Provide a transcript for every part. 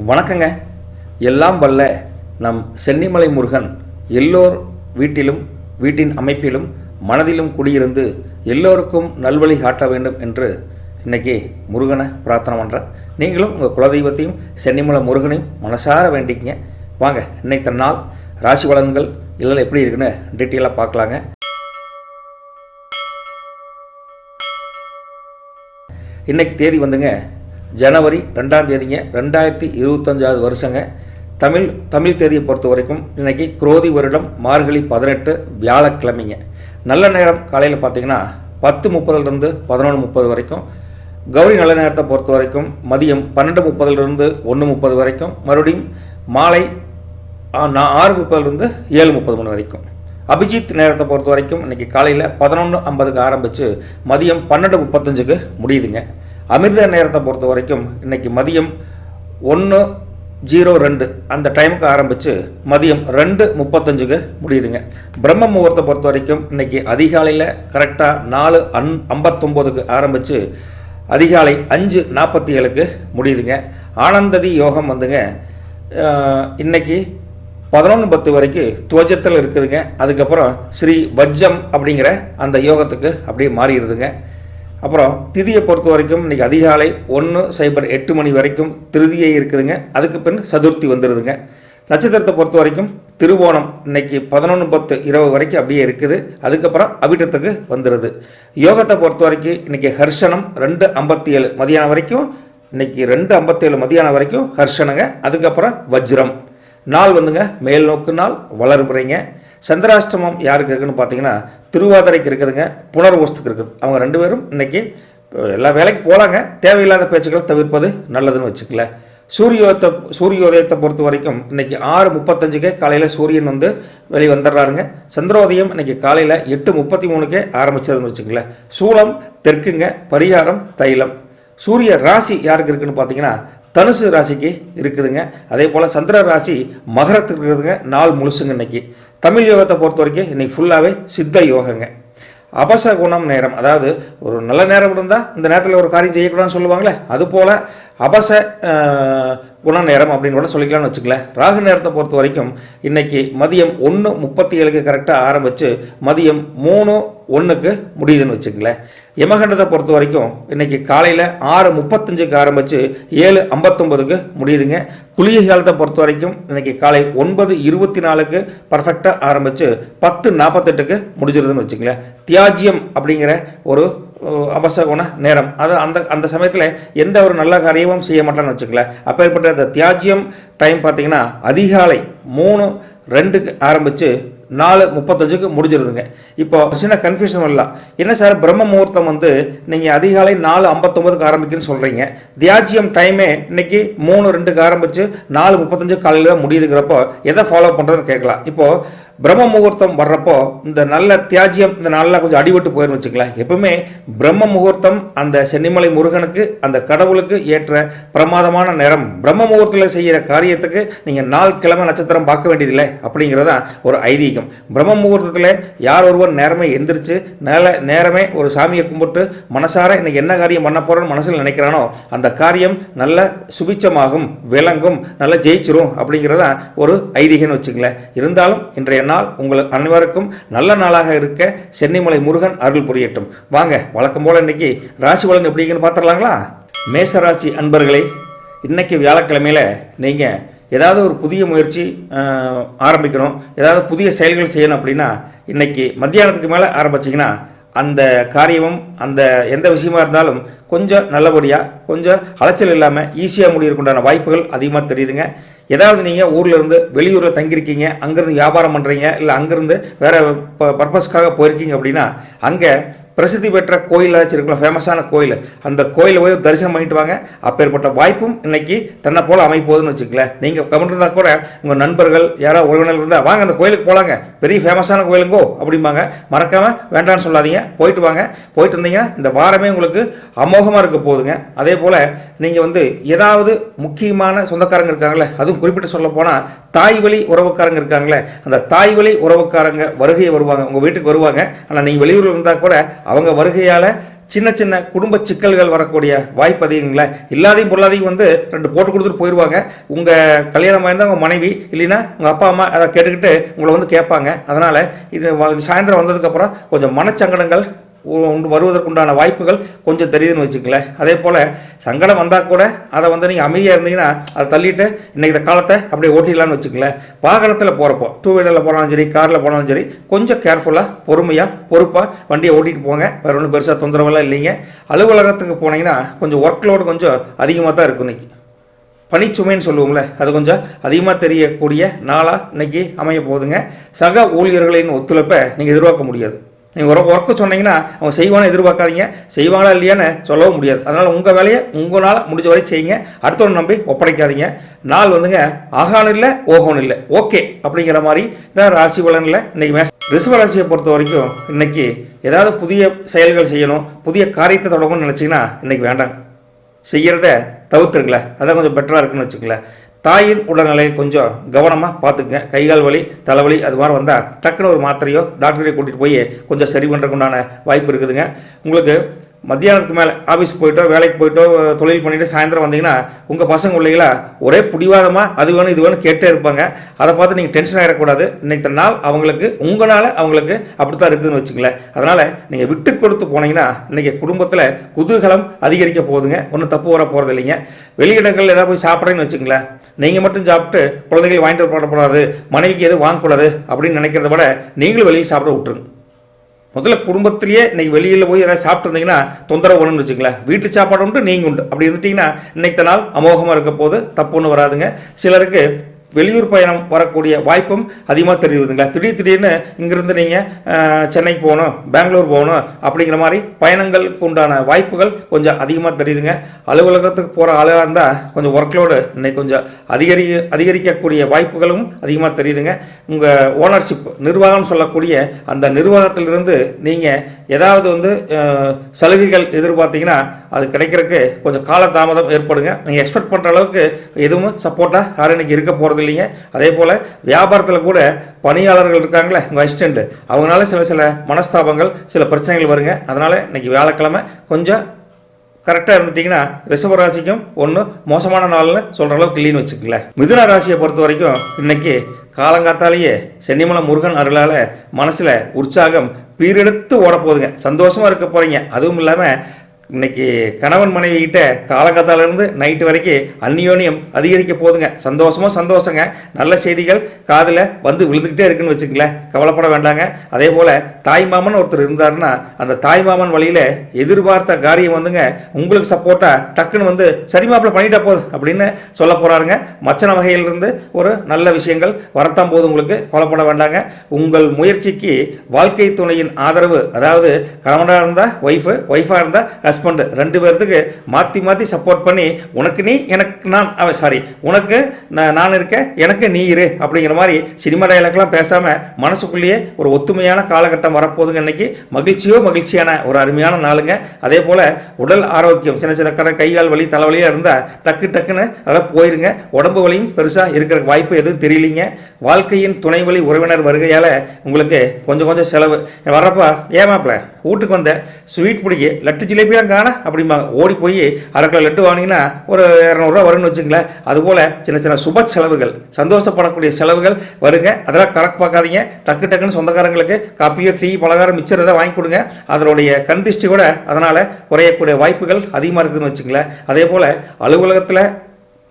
வணக்கங்க. எல்லாம் வல்ல நம் சென்னிமலை முருகன் எல்லோர் வீட்டிலும் வீட்டின் அமைப்பிலும் மனதிலும் குடியிருந்து எல்லோருக்கும் நல்வழி காட்ட வேண்டும் என்று இன்னைக்கு முருகனை பிரார்த்தனை பண்ணுறேன் நீங்களும் உங்கள் குலதெய்வத்தையும் சென்னிமலை முருகனையும் மனசார வேண்டிக்கங்க. வாங்க இன்னைக்கு நாள் ராசி பலன்கள் இல்லை எப்படி இருக்குன்னு டீட்டெயிலாக பார்க்கலாங்க. இன்னைக்கு தேதி வந்துங்க ஜனவரி ரெண்டாம் தேதிங்க ரெண்டாயிரத்தி இருபத்தஞ்சாவது வருஷங்க. தமிழ் தமிழ் தேதியை பொறுத்த வரைக்கும் இன்னைக்கு குரோதி வருடம் மார்கழி பதினெட்டு வியாழக்கிழமைங்க. நல்ல நேரம் காலையில் பார்த்தீங்கன்னா பத்து முப்பதுலேருந்து பதினொன்று முப்பது வரைக்கும். கௌரி நல்ல நேரத்தை பொறுத்த வரைக்கும் மதியம் பன்னெண்டு முப்பதுலேருந்து ஒன்று முப்பது வரைக்கும். மறுபடியும் மாலை ஆறு முப்பதுலேருந்து ஏழு முப்பது மணி வரைக்கும். அபிஜித் நேரத்தை பொறுத்த வரைக்கும் இன்னைக்கு காலையில் பதினொன்று ஐம்பதுக்கு ஆரம்பித்து மதியம் பன்னெண்டு முப்பத்தஞ்சுக்கு முடியுதுங்க. அமிர்த நேரத்தை பொறுத்த வரைக்கும் இன்னைக்கு மதியம் ஒன்று ஜீரோ ரெண்டு. அந்த டைமுக்கு ஆரம்பித்து மதியம் ரெண்டு முப்பத்தஞ்சுக்கு முடியுதுங்க. பிரம்ம முகூர்த்தத்தை பொறுத்த வரைக்கும் இன்னைக்கு அதிகாலையில் கரெக்டாக நாலு அன் ஐம்பத்தொம்போதுக்கு ஆரம்பித்து அதிகாலை அஞ்சு நாற்பத்தி ஏழுக்கு முடியுதுங்க. ஆனந்ததி யோகம் வந்துங்க. இன்னைக்கு பதினொன்று பத்து வரைக்கும் துவஜத்தில் இருக்குதுங்க. அதுக்கப்புறம் ஸ்ரீ வஜ்ஜம் அப்படிங்கிற அந்த யோகத்துக்கு அப்படியே மாறிடுதுங்க. அப்புறம் திதியை பொறுத்த வரைக்கும் இன்றைக்கி அதிகாலை ஒன்று சைபர் எட்டு மணி வரைக்கும் திருதியை இருக்குதுங்க. அதுக்கு பின் சதுர்த்தி வந்துடுதுங்க நட்சத்திரத்தை பொறுத்த வரைக்கும் திருவோணம் இன்னைக்கு பதினொன்று பத்து இரவு வரைக்கும் அப்படியே இருக்குது. அதுக்கப்புறம் அவிட்டத்துக்கு வந்துடுது யோகத்தை பொறுத்த வரைக்கும் இன்றைக்கி ஹர்ஷனம் ரெண்டு ஐம்பத்தி ஏழு மதியானம் வரைக்கும் இன்னைக்கு ரெண்டு ஐம்பத்தேழு மதியானம் வரைக்கும் ஹர்ஷனுங்க அதுக்கப்புறம் வஜ்ரம். நாள் வந்துங்க மேல் நோக்கு நாள் வளர்புறைங்க. சந்திராஷ்டமம் யாருக்கு இருக்குன்னு பார்த்தீங்கன்னா திருவாதிரைக்கு இருக்குதுங்க புனர்வோஸ்துக்கு இருக்குது. அவங்க ரெண்டு பேரும் இன்னைக்கு எல்லா வேலைக்கு போகலாங்க தேவையில்லாத பேச்சுக்களை தவிர்ப்பது நல்லதுன்னு வச்சுக்கல. சூரியோதயத்தை சூரியோதயத்தை பொறுத்த வரைக்கும் இன்னைக்கு ஆறு முப்பத்தஞ்சுக்கே காலையில் சூரியன் வந்து வெளியே வந்துடுறாருங்க. சந்திரோதயம் இன்றைக்கி காலையில் எட்டு முப்பத்தி மூணுக்கே ஆரம்பிச்சதுன்னு வச்சுக்கல. சூளம் தெற்குங்க பரிகாரம் தைலம். சூரிய ராசி யாருக்கு இருக்குன்னு பார்த்தீங்கன்னா தனுசு ராசிக்கு இருக்குதுங்க. அதே போல் சந்திர ராசி மகரத்துக்கு இருக்குதுங்க. நாள் முழுசுங்க இன்னைக்கு. தமிழ் யோகத்தை பொறுத்த வரைக்கும் இன்றைக்கி ஃபுல்லாகவே சித்த யோகங்க. அபச குணம் நேரம். அதாவது ஒரு நல்ல நேரம் இருந்தால் இந்த நேரத்தில் ஒரு காரியம் செய்யக்கூடாதுன்னு சொல்லுவாங்களே அதுபோல் அபச குண நேரம் அப்படின்னு கூட சொல்லிக்கலாம்னு வச்சுக்கலேன் ராகு நேரத்தை பொறுத்த வரைக்கும் இன்றைக்கி மதியம் ஒன்று முப்பத்தி ஏழுக்கு கரெக்டாக ஆரம்பித்து மதியம் மூணு ஒன்றுக்கு முடியுதுன்னு வச்சுக்கங்களேன். யமகண்டத்தை பொறுத்த வரைக்கும் இன்னைக்கு காலையில் ஆறு முப்பத்தஞ்சுக்கு ஆரம்பித்து ஏழு ஐம்பத்தொம்பதுக்கு முடியுதுங்க. குளிகை காலத்தை பொறுத்த வரைக்கும் இன்றைக்கி காலை ஒன்பது இருபத்தி நாலுக்கு பர்ஃபெக்டாக ஆரம்பித்து பத்து நாற்பத்தெட்டுக்கு முடிஞ்சிருதுன்னு வச்சுக்கங்களேன். தியாஜ்யம் அப்படிங்கிற ஒரு அவசகுண நேரம். அது அந்த அந்த சமயத்தில் எந்த ஒரு நல்ல காரியமும் செய்ய மாட்டான்னு வச்சுக்கல அப்பேற்பட்ட அந்த தியாஜ்யம் டைம் பார்த்தீங்கன்னா அதிகாலை மூணு ரெண்டுக்கு ஆரம்பித்து நாலு முப்பத்தஞ்சுக்கு முடிஞ்சிருதுங்க. இப்போ சின்ன கன்ஃபியூஷன் வரலாம். என்ன சார் பிரம்ம முகூர்த்தம் வந்து நீங்கள் அதிகாலை நாலு ஐம்பத்தொம்பதுக்கு ஆரம்பிக்குன்னு சொல்கிறீங்க தியாஜியம் டைமே இன்னைக்கு மூணு ரெண்டுக்கு ஆரம்பித்து நாலு முப்பத்தஞ்சு காலையில் தான் முடியுதுங்கிறப்போ எதை ஃபாலோ பண்ணுறதுன்னு கேட்கலாம். இப்போது பிரம்ம முகூர்த்தம் வர்றப்போ இந்த நல்ல தியாஜ்யம் இந்த நாளில் கொஞ்சம் அடிபட்டு போயிடும் வச்சுக்கலாம் எப்பவுமே பிரம்ம முகூர்த்தம் அந்த சென்னிமலை முருகனுக்கு அந்த கடவுளுக்கு ஏற்ற பிரமாதமான நேரம். பிரம்ம முகூர்த்தத்தில் செய்கிற காரியத்துக்கு நீங்கள் நாள் கிழமை நட்சத்திரம் பார்க்க வேண்டியதில்லை அப்படிங்கிறதான் ஒரு ஐதீகம். பிரம்ம முகூர்த்தத்தில் யார் ஒருவர் நேரமே எந்திரிச்சு நேர நேரமே ஒரு சாமியை கும்பிட்டு மனசார இன்னைக்கு என்ன காரியம் பண்ண போகிறோன்னு மனசில் நினைக்கிறானோ அந்த காரியம் நல்ல சுபிச்சமாகும் விளங்கும் நல்லா ஜெயிச்சிரும் அப்படிங்கிறதா ஒரு ஐதீகம்னு வச்சுக்கல இருந்தாலும் இன்றைய நாள் உங்கள் அனைவருக்கும் நல்ல நாளாக இருக்க சென்னிமலை முருகன் அருள் புரியட்டும். வாங்க வழக்கம் போல இன்னைக்கு ராசி பலன் எப்படிங்கன்னு பார்த்துடலாங்களா? மேசராசி அன்பர்களே இன்னைக்கு வியாழக்கிழமையில நீங்கள் ஏதாவது ஒரு புதிய முயற்சி ஆரம்பிக்கணும் ஏதாவது புதிய செயல்கள் செய்யணும் அப்படின்னா இன்னைக்கு மத்தியானத்துக்கு மேலே ஆரம்பிச்சிங்கன்னா அந்த காரியமும் அந்த எந்த விஷயமா இருந்தாலும் கொஞ்சம் நல்லபடியாக கொஞ்சம் அலைச்சல் இல்லாமல் ஈஸியாக முடியறதுக்குண்டான வாய்ப்புகள் அதிகமாக தெரியுதுங்க. ஏதாவது நீங்கள் ஊரில் இருந்து வெளியூரில் தங்கியிருக்கீங்க அங்கேருந்து வியாபாரம் பண்ணுறீங்க இல்லை அங்கேருந்து வேறு பர்பஸ்க்காக போயிருக்கீங்க அப்படின்னா அங்கே பிரசித்தி பெற்ற கோயில் இருக்கலாம் ஃபேமஸான கோயில். அந்த கோயிலை போய் தரிசனம் பண்ணிட்டு வாங்க. அப்பேற்பட்ட வாய்ப்பும் இன்னைக்கு தன்னை போல் அமைப்போகுதுன்னு வச்சுக்கல நீங்கள் கமெண்ட் இருந்தால் கூட உங்கள் நண்பர்கள் யாராவது உறவினர்கள் இருந்தால் வாங்க அந்த கோயிலுக்கு போகலாங்க பெரிய ஃபேமஸான கோயிலுங்கோ அப்படிம்பாங்க. மறக்காமல் வேண்டாம்னு சொல்லாதீங்க. போயிட்டு வாங்க. போயிட்டு இருந்தீங்க இந்த வாரமே உங்களுக்கு அமோகமாக இருக்க போகுதுங்க. அதே போல் நீங்கள் வந்து ஏதாவது முக்கியமான சொந்தக்காரங்க இருக்காங்களே அதுவும் குறிப்பிட்டு சொல்ல போனால் தாய் வழி உறவுக்காரங்க இருக்காங்களே அந்த தாய் வழி உறவுக்காரங்க வருகையை வருவாங்க. உங்கள் வீட்டுக்கு வருவாங்க. ஆனால் நீங்கள் வெளியூரில் இருந்தால் கூட அவங்க வருகையால் சின்ன சின்ன குடும்ப சிக்கல்கள் வரக்கூடிய வாய்ப்பு அதிகங்களா? இல்லாதையும் பொருளாதையும் வந்து ரெண்டு போட்டு கொடுத்துட்டு போயிடுவாங்க உங்கள் கல்யாணம் ஆயிருந்தால் உங்கள் மனைவி இல்லைன்னா உங்கள் அப்பா அம்மா அதை கேட்டுக்கிட்டு உங்களை வந்து கேட்பாங்க. அதனால் இது சாயந்தரம் வந்ததுக்கப்புறம் கொஞ்சம் மனச்சங்கடங்கள் வருவதற்குண்டான வாய்ப்புகள் கொஞ்சம் தெரியுதுன்னு வச்சுக்கங்களேன். அதே போல் சங்கடம் வந்தால் கூட அதை வந்து நீங்கள் அமைதியாக இருந்தீங்கன்னா அதை தள்ளிட்டு இன்றைக்கி இந்த காலத்தை அப்படியே ஓட்டிடலான்னு வச்சுக்கங்களேன். வாகனத்தில் போகிறப்போ டூ வீலரில் போனாலும் சரி காரில் போனாலும் சரி கொஞ்சம் கேர்ஃபுல்லாக பொறுமையாக பொறுப்பாக வண்டியை ஓட்டிகிட்டு போங்க. வேறு ஒன்றும் பெருசாக தொந்தரவெல்லாம் இல்லைங்க. அலுவலகத்துக்கு போனீங்கன்னா கொஞ்சம் ஒர்க் லோடு கொஞ்சம் அதிகமாக தான் இருக்கும் இன்னைக்கு. பணிச்சுமைன்னு சொல்லுவோங்களே அது கொஞ்சம் அதிகமாக தெரியக்கூடிய நாளாக இன்னைக்கு அமைய போகுதுங்க. சக ஊழியர்களின் ஒத்துழைப்பை நீங்கள் எதிர்பார்க்க முடியாது. நீங்கள் ஒரு ஒர்க்கு சொன்னீங்கன்னா அவங்க செய்வான்னு எதிர்பார்க்காதீங்க. செய்வாங்களா இல்லையான்னு சொல்லவும் முடியாது. அதனால் உங்கள் வேலையை உங்களால் முடிஞ்ச வரைக்கும் செய்யுங்க. அடுத்தவன் நம்பி ஒப்படைக்காதீங்க. நாள் வந்துங்க ஆகானும் இல்லை ஓகோனும் இல்லை. ஓகே அப்படிங்கிற மாதிரி தான் ராசி பலனில் இன்னைக்கு மேஸ் ரிஷப ராசியை பொறுத்த வரைக்கும் இன்றைக்கி ஏதாவது புதிய செயல்கள் செய்யணும் புதிய காரியத்தை தொடங்கணும்னு நினச்சிங்கன்னா இன்றைக்கி வேண்டாம். செய்கிறத தவிர்த்துருங்களேன். அதான் கொஞ்சம் பெட்டராக இருக்குன்னு வச்சுக்கங்களேன். தாயின் உடல்நிலையை கொஞ்சம் கவனமாக பார்த்துக்குங்க. கை கால் வலி தலைவலி அது மாதிரி வந்தால் டக்குன்னு ஒரு மாத்திரையோ டாக்டரையோ கூட்டிகிட்டு போய் கொஞ்சம் சரி பண்ணுறதுக்கு உண்டான வாய்ப்பு இருக்குதுங்க. உங்களுக்கு மத்தியானத்துக்கு மேலே ஆஃபீஸ் போயிட்டோ வேலைக்கு போயிட்டோ தொழில் பண்ணிவிட்டு சாயந்தரம் வந்தீங்கன்னா உங்கள் பசங்க பிள்ளைகளா ஒரே பிடிவாதமாக அது வேணும் இது வேணும் கேட்டே இருப்பாங்க. அதை பார்த்து நீங்கள் டென்ஷன் ஆகிடக்கூடாது இன்னைக்கு நாள் அவங்களுக்கு உங்களால் அவங்களுக்கு அப்படி தான் இருக்குதுன்னு வச்சுங்களேன் அதனால் நீங்கள் விட்டு கொடுத்து போனீங்கன்னா இன்றைக்கி குடும்பத்தில் குதூகலம் அதிகரிக்க போகுதுங்க. ஒன்றும் தப்பு வர போகிறது இல்லைங்க வெளியிடங்கள் ஏதாவது போய் சாப்பிட்றேன்னு வச்சுங்களேன் நீங்கள் மட்டும் சாப்பிட்டு குழந்தைகள் வாங்கிட்டு போடக்கூடாது மனைவிக்கு எதுவும் வாங்கக்கூடாது அப்படின்னு நினைக்கிறத விட நீங்களும் வெளியே சாப்பிட விட்டுருங்க. முதல்ல குடும்பத்திலேயே இன்னைக்கு வெளியில் போய் ஏதாவது சாப்பிட்டு இருந்தீங்கன்னா தொந்தரவு வேணும்னு வச்சுங்களேன் வீட்டு சாப்பாடு உண்டு நீங்கள் உண்டு. அப்படி இருந்துட்டிங்கன்னா இன்னைக்கு நாள் அமோகமாக இருக்க போது தப்பு ஒன்றும் வராதுங்க. சிலருக்கு வெளியூர் பயணம் வரக்கூடிய வாய்ப்பும் அதிகமாக தெரியுதுங்களா திடீர் திடீர்னு இங்கிருந்து நீங்கள் சென்னைக்கு போகணும் பெங்களூர் போகணும் அப்படிங்கிற மாதிரி பயணங்களுக்கு உண்டான வாய்ப்புகள் கொஞ்சம் அதிகமாக தெரியுதுங்க. அலுவலகத்துக்கு போகிற ஆளாக இருந்தால் கொஞ்சம் ஒர்க்லோடு இன்னைக்கு கொஞ்சம் அதிகரி அதிகரிக்கக்கூடிய வாய்ப்புகளும் அதிகமாக தெரியுதுங்க. உங்கள் ஓனர்ஷிப் நிர்வாகம் சொல்லக்கூடிய அந்த நிர்வாகத்திலிருந்து நீங்கள் ஏதாவது வந்து சலுகைகள் எதிர்பார்த்தீங்கன்னா அது கிடைக்கிறதுக்கு கொஞ்சம் காலதாமதம் ஏற்படுங்க. நீங்கள் எக்ஸ்பெக்ட் பண்ணுற அளவுக்கு எதுவும் சப்போர்ட்டாக யாரும் இன்றைக்கி இருக்க போகிறது இல்லைங்க. அதே போல் வியாபாரத்தில் கூட பணியாளர்கள் இருக்காங்களே உங்கள் அசிஸ்டண்ட்டு அவங்களால சில சில மனஸ்தாபங்கள் சில பிரச்சனைகள் வருங்க. அதனால் இன்னைக்கு வியாழக்கிழமை கொஞ்சம் கரெக்டாக இருந்துட்டிங்கன்னா ரிஷப ராசிக்கும் ஒன்றும் மோசமான நாளில் சொல்கிற அளவுக்கு இல்லைன்னு வச்சுக்கங்களேன். மிதுன ராசியை பொறுத்த வரைக்கும் இன்னைக்கு காலங்காத்தாலேயே சென்னிமலை முருகன் அருளால் மனசில் உற்சாகம் பீரெடுத்து ஓட போகுதுங்க சந்தோஷமாக இருக்க போகிறீங்க அதுவும் இல்லாமல் இன்னைக்கு கணவன் மனைவி கிட்ட காலகத்தாலேருந்து நைட்டு வரைக்கும் அந்நியோன்யம் அதிகரிக்க போகுதுங்க. சந்தோஷமோ சந்தோஷங்க. நல்ல செய்திகள் காதில் வந்து விழுந்துக்கிட்டே இருக்குன்னு வச்சுக்கங்களேன். கவலைப்பட வேண்டாங்க. அதே போல் தாய் மாமன் ஒருத்தர் இருந்தாருன்னா அந்த தாய் மாமன் வழியில் எதிர்பார்த்த காரியம் வந்துங்க உங்களுக்கு சப்போர்ட்டாக டக்குன்னு வந்து சரி மாப்பிள்ள பண்ணிட்டா போதும் அப்படின்னு சொல்ல போகிறாருங்க மச்சன வகையிலிருந்து ஒரு நல்ல விஷயங்கள் வரத்தான் போது உங்களுக்கு. கவலைப்பட வேண்டாங்க. உங்கள் முயற்சிக்கு வாழ்க்கை துணையின் ஆதரவு அதாவது கணவனாக இருந்தால் ஒய்ஃபு ஒய்ஃபாக இருந்தால் ஹஸ்பண்ட் ரெண்டு பேர்த்துக்கு மாற்றி மாற்றி சப்போர்ட் பண்ணி உனக்கு நீ எனக்கு நான் அவன் சாரி உனக்கு நான் நான் இருக்கேன் எனக்கு நீ இரு அப்படிங்கிற மாதிரி சினிமா டைலாக்லாம் பேசாமல் மனசுக்குள்ளேயே ஒரு ஒத்துமையான காலகட்டம் வரப்போகுதுங்க இன்னைக்கு. மகிழ்ச்சியோ மகிழ்ச்சியான ஒரு அருமையான நாளுங்க. அதே போல் உடல் ஆரோக்கியம் சின்ன சின்ன கடை கை கால் வலி தலைவலியாக இருந்தால் டக்கு டக்குன்னு அதெல்லாம் போயிருங்க. உடம்பு வலியும் பெருசாக இருக்கிற வாய்ப்பு எதுவும் தெரியலீங்க. வாழ்க்கையின் துணை வழி உறவினர் வருகையால் உங்களுக்கு கொஞ்சம் கொஞ்சம் செலவு. வர்றப்ப ஏமாப்பில் வீட்டுக்கு வந்த ஸ்வீட் பிடிக்க லட்டு ஜிலேபியாக காண அப்படிம்பாங்க ஓடி போய் அரை கிலோ லட்டு வாங்கினீங்கன்னா ஒரு இரநூறுவா வரும்னு வச்சுங்களேன் அதுபோல் சின்ன சின்ன சுப செலவுகள் சந்தோஷப்படக்கூடிய செலவுகள் வருங்க. அதெல்லாம் கணக்கு பார்க்காதீங்க. டக்கு டக்குன்னு சொந்தக்காரங்களுக்கு காப்பியோ டீ பலகாரம் மிச்சர் ஏதாவது வாங்கி கொடுங்க. அதனுடைய கண் திருஷ்டி கூட அதனால் குறையக்கூடிய வாய்ப்புகள் அதிகமாக இருக்குதுன்னு வச்சுங்களேன் அதே போல் அலுவலகத்தில்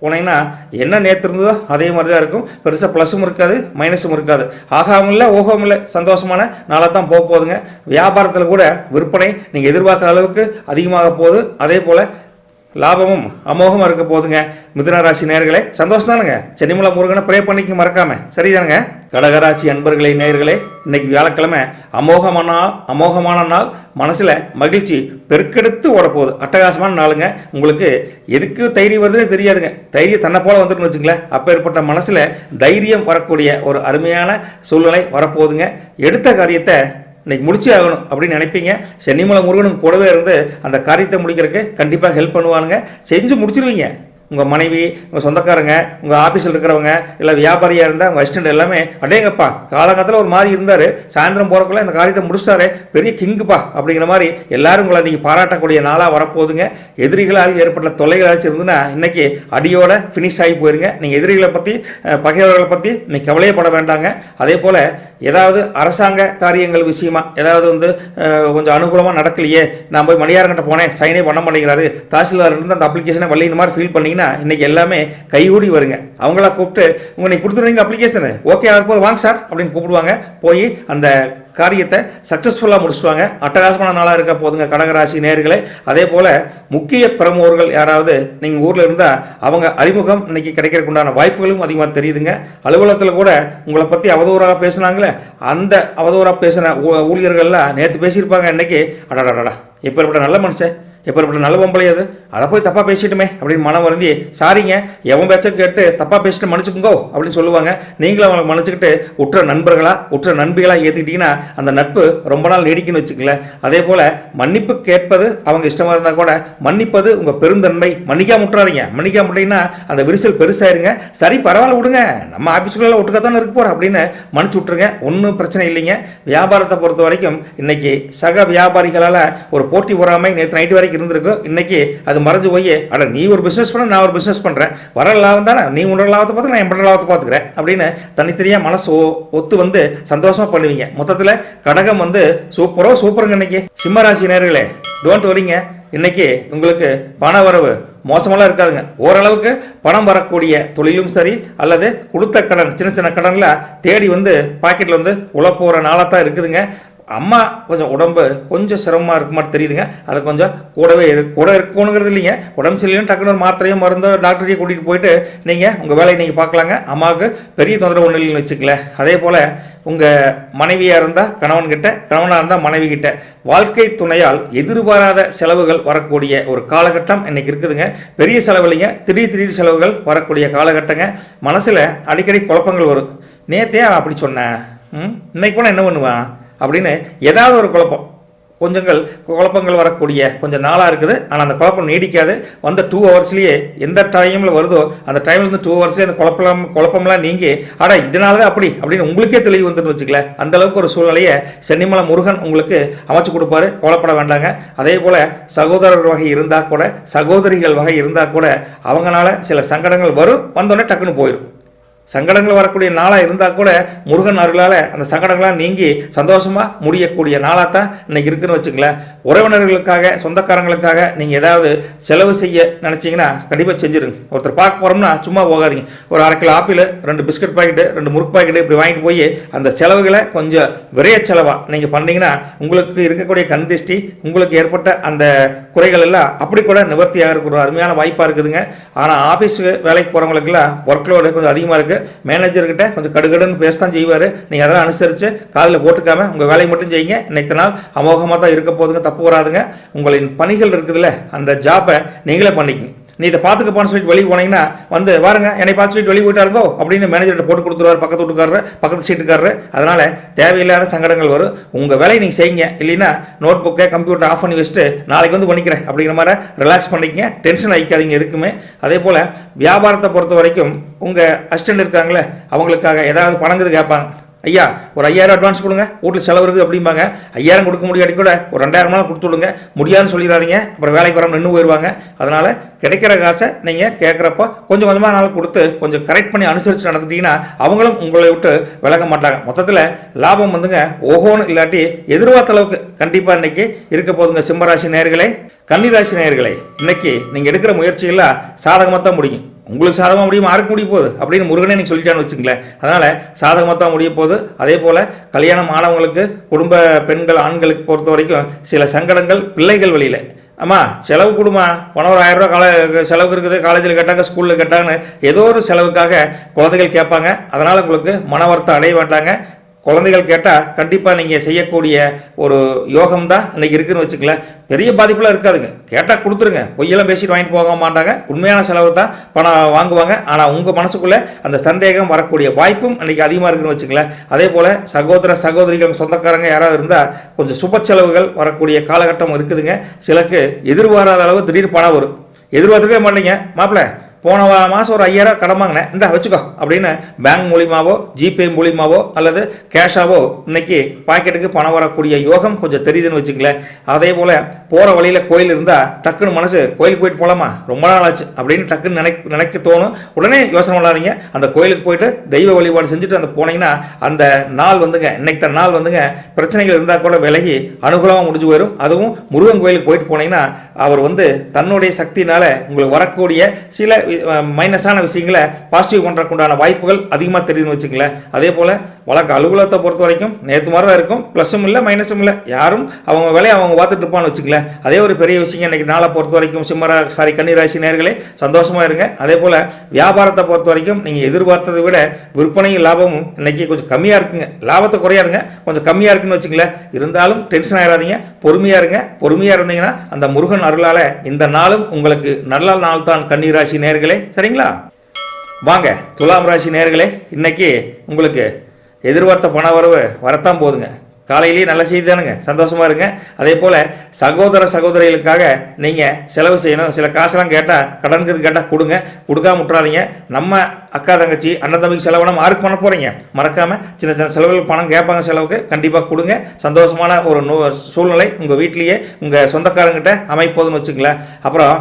போனீங்கன்னா என்ன நேற்று இருந்ததோ அதே மாதிரி தான் இருக்கும். பெருசாக ப்ளஸும் இருக்காது மைனஸும் இருக்காது. ஆகாமல் இல்லை ஓகாமல் இல்லை. சந்தோஷமான நாளாக தான் போக போகுதுங்க. வியாபாரத்தில் கூட விற்பனை நீங்கள் எதிர்பார்க்குற அளவுக்கு அதிகமாக போகுது. அதே போல் லாபமும் அமோகமாக இருக்க போகுதுங்க மிதுன ராசி நேர்களே சந்தோஷம் தானுங்க சென்னிமலை முருகனை ப்ரே பண்ணிக்க மறக்காம. சரிதானுங்க? கடகராசி அன்பர்களே நேயர்களே இன்னைக்கு வியாழக்கிழமை அமோகமான நாள் அமோகமான நாள். மனசில் மகிழ்ச்சி பெருக்கெடுத்து ஓடப்போகுது. அட்டகாசமான நாளுங்க. உங்களுக்கு எதுக்கு தைரியம் வருதுன்னு தெரியாதுங்க. தைரியம் தன்னை போல வந்துருன்னு வச்சுங்களேன். அப்பேற்பட்ட மனசில் தைரியம் வரக்கூடிய ஒரு அருமையான சூழ்நிலை வரப்போகுதுங்க. எடுத்த காரியத்தை இன்னைக்கு முடிச்சே ஆகணும் அப்படின்னு நினைப்பீங்க. சென்னிமலை முருகனும் கூடவே இருந்து அந்த காரியத்தை முடிக்கிறதுக்கு கண்டிப்பாக ஹெல்ப் பண்ணுவானுங்க. செஞ்சு முடிச்சிருவீங்க. உங்கள் மனைவி உங்கள் சொந்தக்காரங்க உங்கள் ஆஃபீஸில் இருக்கிறவங்க இல்லை வியாபாரியாக இருந்தால் உங்கள் அசிஸ்டன்ட் எல்லாமே அடேங்கப்பா காலங்காலத்தில் ஒரு மாதிரி இருந்தார். சாயந்தரம் போகிறக்குள்ள இந்த காரியத்தை முடிச்சிட்டாரு. பெரிய கிங்குப்பா அப்படிங்கிற மாதிரி எல்லாரும் உங்களை நீங்கள் பாராட்டக்கூடிய நாளாக வரப்போகுதுங்க. எதிரிகளால் ஏற்பட்ட தொல்லைகளாச்சும் இருந்ததுன்னா இன்னைக்கு அடியோட ஃபினிஷ் ஆகி போயிருங்க. நீங்கள் எதிரிகளை பற்றி பகைவர்களை பற்றி இன்னைக்கு கவலையப்பட வேண்டாங்க. அதே போல் ஏதாவது அரசாங்க காரியங்கள் விஷயமா ஏதாவது வந்து கொஞ்சம் அனுகூலமாக நடக்கலையே நான் போய் மணியாரங்கிட்ட போனேன் சைனே பண்ண மாட்டேங்கிறாரு. தாசில்தார் இருந்து அந்த அப்ளிகேஷனை வழி இந்த மாதிரி ஃபீல் பண்ணிங்கன்னா இன்னைக்கு எல்லாமே கைகூடி வருங்க. அவங்களா கூப்பிட்டு உங்க நீ கொடுத்துருந்தீங்க அப்ளிகேஷனு ஓகே அது போது வாங்க சார் அப்படின்னு கூப்பிடுவாங்க. போய் அந்த காரியத்தை சக்ஸஸ்ஃபுல்லாக முடிச்சுடுவாங்க அட்டகாசமான நாளாக இருக்க போதுங்க கடகராசி நேர்களே அதே போல் முக்கிய பிரமுகர்கள் யாராவது நீங்கள் ஊரில் இருந்தால் அவங்க அறிமுகம் இன்னைக்கு கிடைக்கிறதுக்கு உண்டான வாய்ப்புகளும் அதிகமாக தெரியுதுங்க. அலுவலகத்தில் கூட உங்களை பற்றி அவதூறாக பேசுனாங்களே அந்த அவதூறாக பேசின ஊ- ஊழியர்கள்லாம் நேற்று பேசியிருப்பாங்க இன்னைக்கு. இப்போ எப்பேற்பட்ட நல்ல மனுஷன். எப்பேற்பட்ட நல்ல பொம்பளை அது? அதை போய் தப்பாக பேசிட்டுமே அப்படின்னு மனம் வருந்தி சாரிங்க எவன் பேச்ச கேட்டு தப்பாக பேசிட்டு மன்னிச்சுக்கோங்கோ அப்படின்னு சொல்லுவாங்க. நீங்களும் அவங்களை மன்னிச்சுக்கிட்டு உற்ற நண்பர்களா உற்ற நண்பிகளாக ஏற்றுக்கிட்டிங்கன்னா அந்த நட்பு ரொம்ப நாள் நீடிக்குன்னு வச்சுக்கங்களேன். அதே போல் மன்னிப்பு கேட்பது அவங்க இஷ்டமாக இருந்தால் கூட மன்னிப்பது உங்கள் பெருந்தன்மை. மன்னிக்காம விட்டுறாதீங்க. மன்னிக்காம விட்டீங்கன்னா அந்த விரிசல் பெருசாயிருங்க. சரி பரவாயில்ல விடுங்க. நம்ம ஆஃபீஸுக்குள்ள ஒட்டுக்கத்தானே இருக்க போகிறோம் அப்படின்னு மன்னிச்சு விட்ருங்க ஒன்றும் பிரச்சனை இல்லைங்க. வியாபாரத்தை பொறுத்த வரைக்கும் இன்னைக்கு சக வியாபாரிகளால் ஒரு போட்டி பொறாமை நேற்று நைட்டு வரைக்கும் இருந்திருக்கும் இன்னைக்கு அது மறைஞ்சு போய். அட நீ ஒரு பிஸ்னஸ் பண்ண நான் ஒரு பிஸ்னஸ் பண்ணுறேன் வர லாபம் தானே? நீ உன்னோட லாபத்தை பார்த்து நான் என்னோட லாபத்தை பார்த்துக்கிறேன் அப்படின்னு தனித்தனியாக மனசு ஒத்து வந்து சந்தோஷமா பண்ணுவீங்க. மொத்தத்தில் கடகம் வந்து சூப்பரோ சூப்பருங்க இன்னைக்கு. சிம்மராசி நேர்களே டோன்ட் வரிங்க இன்னைக்கு உங்களுக்கு பண வரவு மோசமெல்லாம் இருக்காதுங்க. ஓரளவுக்கு பணம் வரக்கூடிய தொழிலும் சரி அல்லது கொடுத்த கடன் சின்ன சின்ன கடனில் தேடி வந்து பாக்கெட்டில் வந்து உழப்போகிற நாளாக தான் இருக்குதுங்க. அம்மா கொஞ்சம் உடம்பு கொஞ்சம் சிரமமாக இருக்க மாதிரி தெரியுதுங்க. அதை கொஞ்சம் கூடவே இரு கூட இருக்கணுங்கிறது இல்லைங்க. உடம்பு சரியில்லைன்னு டக்குனு ஒரு மாத்திரையும் மருந்தோ டாக்டரையும் கூட்டிகிட்டு போயிட்டு நீங்கள் உங்கள் வேலையை நீங்கள் பார்க்கலாங்க. அம்மாவுக்கு பெரிய தொந்தரவு ஒன்றும் இல்லைன்னு வச்சுக்கல அதே போல் உங்கள் மனைவியாக இருந்தால் கணவன்கிட்ட கணவனாக இருந்தால் மனைவி கிட்ட வாழ்க்கை துணையால் எதிர்பாராத செலவுகள் வரக்கூடிய ஒரு காலகட்டம் இன்றைக்கி இருக்குதுங்க. பெரிய செலவில்லைங்க திடீர் திடீர் செலவுகள் வரக்கூடிய காலகட்டங்க. மனசில் அடிக்கடி குழப்பங்கள் வரும். நேத்தே அப்படி சொன்னேன். ம்? இன்னைக்கு போனால் என்ன பண்ணுவான்? அப்படின்னு ஏதாவது ஒரு குழப்பம். கொஞ்சங்கள் குழப்பங்கள் வரக்கூடிய கொஞ்சம் நாளாக இருக்குது. ஆனால் அந்த குழப்பம் நீடிக்காது. வந்த டூ ஹவர்ஸ்லேயே எந்த டைமில் வருதோ அந்த டைமில் இருந்து டூ ஹவர்ஸ்லேயே அந்த குழப்பம் குழப்பம்லாம் நீங்கி ஆடா இதனால தான் அப்படி அப்படின்னு உங்களுக்கே தெளிவு வந்துன்னு வச்சுக்கல அந்த அளவுக்கு ஒரு சூழ்நிலையை சென்னிமலை முருகன் உங்களுக்கு அமைச்சு கொடுப்பாரு. கோலப்பட வேண்டாங்க. அதே போல் சகோதரர் வகை இருந்தால் கூட சகோதரிகள் வகை இருந்தால் கூட அவங்களால சில சங்கடங்கள் வரும். வந்தோடனே டக்குன்னு போயிடும் சங்கடங்கள் வரக்கூடிய நாளாக இருந்தால் கூட முருகன் அருளால் அந்த சங்கடங்களாக நீங்கி சந்தோஷமாக முடியக்கூடிய நாளாக தான் இன்றைக்கி இருக்குன்னு வச்சுங்களேன் உறவினர்களுக்காக சொந்தக்காரங்களுக்காக நீங்கள் ஏதாவது செலவு செய்ய நினச்சிங்கன்னா கண்டிப்பாக செஞ்சுருங்க. ஒருத்தர் பார்க்க போகிறோம்னா சும்மா போகாதீங்க. ஒரு அரை கிலோ ஆப்பிள் ரெண்டு பிஸ்கட் பாக்கெட்டு ரெண்டு முறுக்கு பாக்கெட்டு இப்படி வாங்கிட்டு போய் அந்த செலவுகளை கொஞ்சம் விரைய செலவாக நீங்கள் பண்ணிங்கன்னா உங்களுக்கு இருக்கக்கூடிய கண் திருஷ்டி உங்களுக்கு ஏற்பட்ட அந்த குறைகள் எல்லாம் அப்படி கூட நிவர்த்தியாக இருக்கிற அருமையான வாய்ப்பாக இருக்குதுங்க. ஆனால் ஆஃபீஸுக்கு வேலைக்கு போகிறவங்களுக்குலாம் ஒர்க் லோடு கொஞ்சம் அதிகமாக இருக்குது மேனேஜர்கிட்ட கொஞ்சம் கடுகடுன்னு பேச தான் செய்வார். நீங்கள் அதெல்லாம் அனுசரித்து காதில் போட்டுக்காம உங்கள் வேலையை மட்டும் செய்யுங்க. இன்னைக்கு நாள் அமோகமாக தான் இருக்க போதுங்க தப்பு வராதுங்க. உங்களின் பணிகள் இருக்குதுல்ல அந்த ஜாப்பை நீங்களே பண்ணிக்கங்க. நீ இதை பார்த்துக்கப்பான்னு சொல்லிட்டு வெளியே போனீங்கன்னா வந்து வாருங்க என்னை பார்த்து சொல்லிட்டு வெளியே போயிட்டாருங்கோ அப்படின்னு மேனேஜர்கிட்ட போட்டு கொடுத்துருவாரு பக்கத்து வீட்டுக்காரர் பக்கத்து சீட்டுக்காரரு. அதனால் தேவையில்லாத சங்கடங்கள் வரும். உங்கள் வேலையை நீங்கள் செய்யுங்க. இல்லைன்னா நோட் புக்கை கம்ப்யூட்டர் ஆஃப் பண்ணி வச்சுட்டு நாளைக்கு வந்து பண்ணிக்கிறேன் அப்படிங்கிற மாதிரி ரிலாக்ஸ் பண்ணிக்கங்க. டென்ஷன் ஆகிக்காதீங்க இருக்குமே அதே போல் வியாபாரத்தை பொறுத்த வரைக்கும் உங்கள் அசிஸ்டன்ட் இருக்காங்களே அவங்களுக்காக ஏதாவது பணங்கிறது கேட்பாங்க. ஐயா ஒரு ஐயாயிரம் அட்வான்ஸ் கொடுங்க. வீட்டில் செலவு இருக்குது அப்படிம்பாங்க. ஐயாயிரம் கொடுக்க முடியாட்டி கூட ஒரு ரெண்டாயிரம் ரூபா கொடுத்து விடுங்க. முடியாதுன்னு சொல்லிடாதீங்க. அப்புறம் வேலைக்கு வராமல் நின்று போயிடுவாங்க அதனால் கிடைக்கிற காசை நீங்கள் கேட்குறப்போ கொஞ்சம் கொஞ்சமாக நாள் கொடுத்து கொஞ்சம் கரெக்ட் பண்ணி அனுசரித்து நடந்துட்டீங்கன்னா அவங்களும் உங்களை விட்டு விலக மாட்டாங்க. மொத்தத்தில் லாபம் வந்துங்க ஓஹோன்னு இல்லாட்டி எதிர்பார்த்த அளவுக்கு கண்டிப்பாக இன்னைக்கு இருக்க போதுங்க சிம்மராசி நேர்களே கன்னிராசி நேர்களே இன்னைக்கு நீங்கள் எடுக்கிற முயற்சியெல்லாம் சாதகமாக தான் முடியும். உங்களுக்கு சாதகமாக முடியும்? யாருக்கு முடிய போகுது? அப்படின்னு முருகனே நீங்கள் சொல்லிட்டான்னு வச்சுங்களேன் அதனால் சாதகமாக தான் முடிய போகுது. அதே போல் கல்யாணம் ஆனவங்களுக்கு குடும்ப பெண்கள் ஆண்களுக்கு பொறுத்த வரைக்கும் சில சங்கடங்கள் பிள்ளைகள் வழியில். அம்மா செலவு கொடுமா? பணம் ஒரு ஆயிரரூவா கால செலவுக்கு இருக்குது. காலேஜில் கேட்டாங்க ஸ்கூலில் கேட்டாங்கன்னு ஏதோ ஒரு செலவுக்காக குழந்தைகள் கேட்பாங்க. அதனால் உங்களுக்கு மன வருத்தம் அடைய மாட்டாங்க. குழந்தைகள் கேட்டால் கண்டிப்பாக நீங்கள் செய்யக்கூடிய ஒரு யோகம் தான் இன்றைக்கி இருக்குதுன்னு வச்சுக்கல பெரிய பாதிப்புலாம் இருக்காதுங்க. கேட்டால் கொடுத்துருங்க. பொய்யெல்லாம் பேசிட்டு வாங்கிட்டு போக மாட்டாங்க. உண்மையான செலவு தான் பணம் வாங்குவாங்க. ஆனால் உங்கள் மனசுக்குள்ளே அந்த சந்தேகம் வரக்கூடிய வாய்ப்பும் இன்றைக்கி அதிகமாக இருக்குன்னு வச்சுக்கல அதே போல் சகோதர சகோதரிகள் சொந்தக்காரங்க யாராவது இருந்தால் கொஞ்சம் சுப செலவுகள் வரக்கூடிய காலகட்டம் இருக்குதுங்க. சிலருக்கு எதிர்பாராத அளவு திடீர் பணம் வரும். எதிர்பார்த்துக்கவே மாட்டீங்க. மாப்பிள்ளை போன மாதம் ஒரு ஐயாயிரம் கடன் வாங்கினேன். இந்த வச்சுக்கோ. அப்படின்னு பேங்க் மூலியமாவோ ஜிபே மூலியமாவோ அல்லது கேஷாவோ இன்னைக்கு பாக்கெட்டுக்கு பணம் வரக்கூடிய யோகம் கொஞ்சம் தெரியுதுன்னு வச்சுங்களேன் அதே போல் போகிற வழியில் கோயில் இருந்தால் டக்குன்னு மனசு கோயிலுக்கு போயிட்டு போகலாமா ரொம்ப நாள் ஆச்சு. அப்படின்னு டக்குன்னு நினை நினைக்க தோணும். உடனே யோசனை பண்ணாதீங்க. அந்த கோயிலுக்கு போயிட்டு தெய்வ வழிபாடு செஞ்சுட்டு அந்த போனீங்கன்னா அந்த நாள் வந்துங்க இன்னைக்கு தான் நாள் வந்துங்க. பிரச்சனைகள் இருந்தால் கூட விலகி அனுகூலமாக முடிஞ்சு போயிடும் அதுவும் முருகன் கோயிலுக்கு போயிட்டு போனீங்கன்னா அவர் வந்து தன்னுடைய சக்தினால உங்களுக்கு வரக்கூடிய சில மைனஸான விஷயங்களை பாசிட்டிவ் பண்ணுறதுக்குண்டான வாய்ப்புகள் அதிகமாக தெரியுதுன்னு வச்சுங்களேன் அதே போல் வழக்கு அலுவலகத்தை பொறுத்த வரைக்கும் நேற்று மாதிரி தான் இருக்கும். ப்ளஸும் இல்லை மைனஸும் இல்லை. யாரும் அவங்க வேலையை அவங்க பார்த்துட்டு இருப்பான்னு வச்சுங்களேன் அதே ஒரு பெரிய விஷயம் இன்னைக்கு நாளை பொறுத்த வரைக்கும் சிம்மரா சாரி கன்னிராசி நேர்களே சந்தோஷமாக இருங்க. அதே போல் வியாபாரத்தை பொறுத்த வரைக்கும் நீங்கள் எதிர்பார்த்ததை விட விற்பனையும் லாபமும் இன்றைக்கி கொஞ்சம் கம்மியாக இருக்குங்க. லாபத்தை குறையாதுங்க. கொஞ்சம் கம்மியாக இருக்குன்னு வச்சுங்களேன் இருந்தாலும் டென்ஷன் ஆகிடாதீங்க பொறுமையாக இருங்க. பொறுமையாக இருந்தீங்கன்னா அந்த முருகன் அருளால் இந்த நாளும் உங்களுக்கு நல்ல நாள் தான் கன்னிராசி நேர்கள் சரிங்களா? வாங்க துலாம் ராசி நேர்களே இன்னைக்கு உங்களுக்கு எதிர்பார்த்த பண வரவு வரத்தான் போதுங்க. காலையிலேயே நல்ல செய்தி தானுங்க சந்தோஷமா இருங்க. அதே போல் சகோதர சகோதரிகளுக்காக நீங்கள் செலவு செய்யணும். சில காசெல்லாம் கேட்டால் கடனுக்கு கேட்டால் கொடுங்க. கொடுக்காம விட்றாதீங்க நம்ம அக்கா தங்கச்சி அண்ணன் தம்பிக்கு செலவுனா மார்க் பண்ண போகிறீங்க மறக்காமல் சின்ன சின்ன செலவுகள் பணம் கேட்பாங்க செலவுக்கு. கண்டிப்பாக கொடுங்க. சந்தோஷமான ஒரு நூ சூழ்நிலை உங்கள் வீட்லேயே உங்கள் சொந்தக்காரங்கிட்ட அமைப்போதுன்னு வச்சுங்களேன் அப்புறம்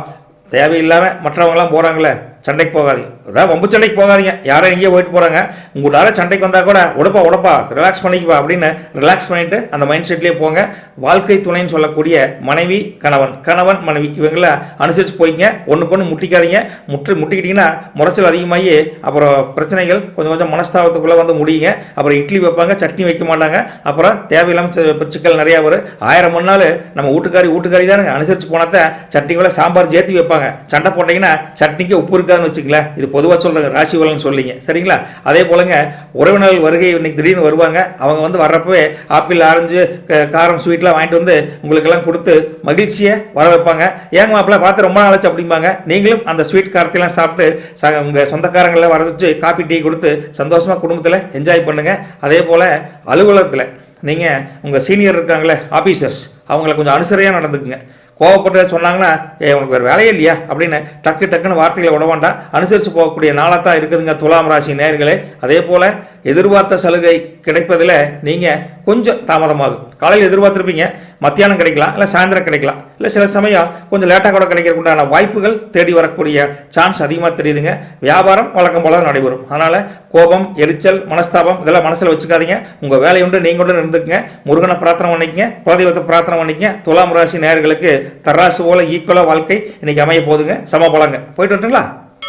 தேவையில்லாமல் மற்றவங்களாம் போகிறாங்களே சண்டைக்கு போகாதீங்க. அதாவது வம்பு சண்டைக்கு போகாதீங்க. யாரும் எங்கேயோ போயிட்டு போகிறாங்க உங்களால் சண்டைக்கு வந்தால் கூட உடப்பா உடப்பா ரிலாக்ஸ் பண்ணிக்குவா அப்படின்னு ரிலாக்ஸ் பண்ணிட்டு அந்த மைண்ட் செட்லேயே போங்க. வாழ்க்கை துணைன்னு சொல்லக்கூடிய மனைவி கணவன். கணவன் மனைவி. இவங்கள அனுசரித்து போய்ங்க. ஒன்றுக்கு ஒன்று முட்டிக்காதீங்க. முட்டு முட்டிக்கிட்டிங்கன்னா முறைச்சல் அதிகமாகி அப்புறம் பிரச்சனைகள் கொஞ்சம் கொஞ்சம் மனஸ்தாபத்துக்குள்ளே வந்து முடியுங்க. அப்புறம் இட்லி வைப்பாங்க சட்னி வைக்க மாட்டாங்க. அப்புறம் தேவையில்லாமல் சிக்கல் நிறையா வரும். ஆயிரம் மணி நாள் நம்ம வீட்டுக்காரி வீட்டுக்காரி தானே அனுசரித்து போனாத்த சட்னிக்குள்ளே சாம்பார் சேர்த்து வைப்பாங்க. சண்டை போட்டிங்கன்னா சட்னிக்கு உப்பு இருக்கான்னு வச்சுங்களேன் இது பொதுவாக சொல்கிறேங்க ராசி பலன் சொல்லிங்க சரிங்களா? அதே போலங்க உறவினர்கள் வருகை இன்னைக்கு திடீர்னு வருவாங்க. அவங்க வந்து வர்றப்பவே ஆப்பிள் ஆரஞ்சு க- காரம் ஸ்வீட்லாம் வாங்கிட்டு வந்து உங்களுக்கெல்லாம் கொடுத்து மகிழ்ச்சியை வர வைப்பாங்க. ஏங்க மாப்பிள்ள பார்த்து ரொம்ப நாளாச்சு அப்படிம்பாங்க. நீங்களும் அந்த ஸ்வீட் காரத்தையெல்லாம் சாப்பிட்டு ச உங்கள் சொந்தக்காரங்களை வர வச்சு காப்பி டீ கொடுத்து சந்தோஷமாக குடும்பத்தில் என்ஜாய் பண்ணுங்கள் அதே போல் அலுவலகத்தில் நீங்கள் உங்கள் சீனியர் இருக்காங்களே ஆஃபீஸர்ஸ் அவங்கள கொஞ்சம் அனுசரியாக நடந்துக்குங்க. கோவப்பட்டு சொன்னாங்கன்னா ஏ உனக்கு வேறு வேலையே இல்லையா? அப்படின்னு டக்கு டக்குன்னு வார்த்தைகளை விட வேண்டாம். அனுசரித்து போகக்கூடிய நாளாக தான் இருக்குதுங்க துலாம் ராசி நேர்களே. அதே போல் எதிர்பார்த்த சலுகை கிடைப்பதில் நீங்கள் கொஞ்சம் தாமதமாகும் காலையில் எதிர்பார்த்துருப்பீங்க. மத்தியானம் கிடைக்கலாம் இல்லை சாயந்தரம் கிடைக்கலாம் இல்லை சில சமயம் கொஞ்சம் லேட்டாக கூட கிடைக்கிறதுக்கு உண்டான வாய்ப்புகள் தேடி வரக்கூடிய சான்ஸ் அதிகமாக தெரியுதுங்க. வியாபாரம் வழக்கம் போல நடைபெறும். அதனால் கோபம் எரிச்சல் மனஸ்தாபம் இதெல்லாம் மனசில் வச்சுக்காதீங்க. உங்கள் வேலை உண்டு நீங்கள் உண்டு இருந்துக்குங்க. முருகனை பிரார்த்தனை பண்ணிக்கங்க. குலதெய்வத்தை பிரார்த்தனை பண்ணிக்கங்க. துலாம் ராசி நேர்களுக்கு தராசு போல ஈக்குவலாக வாழ்க்கை இன்றைக்கி அமைய போதுங்க சம பலங்க. போயிட்டு வரட்டுங்களா?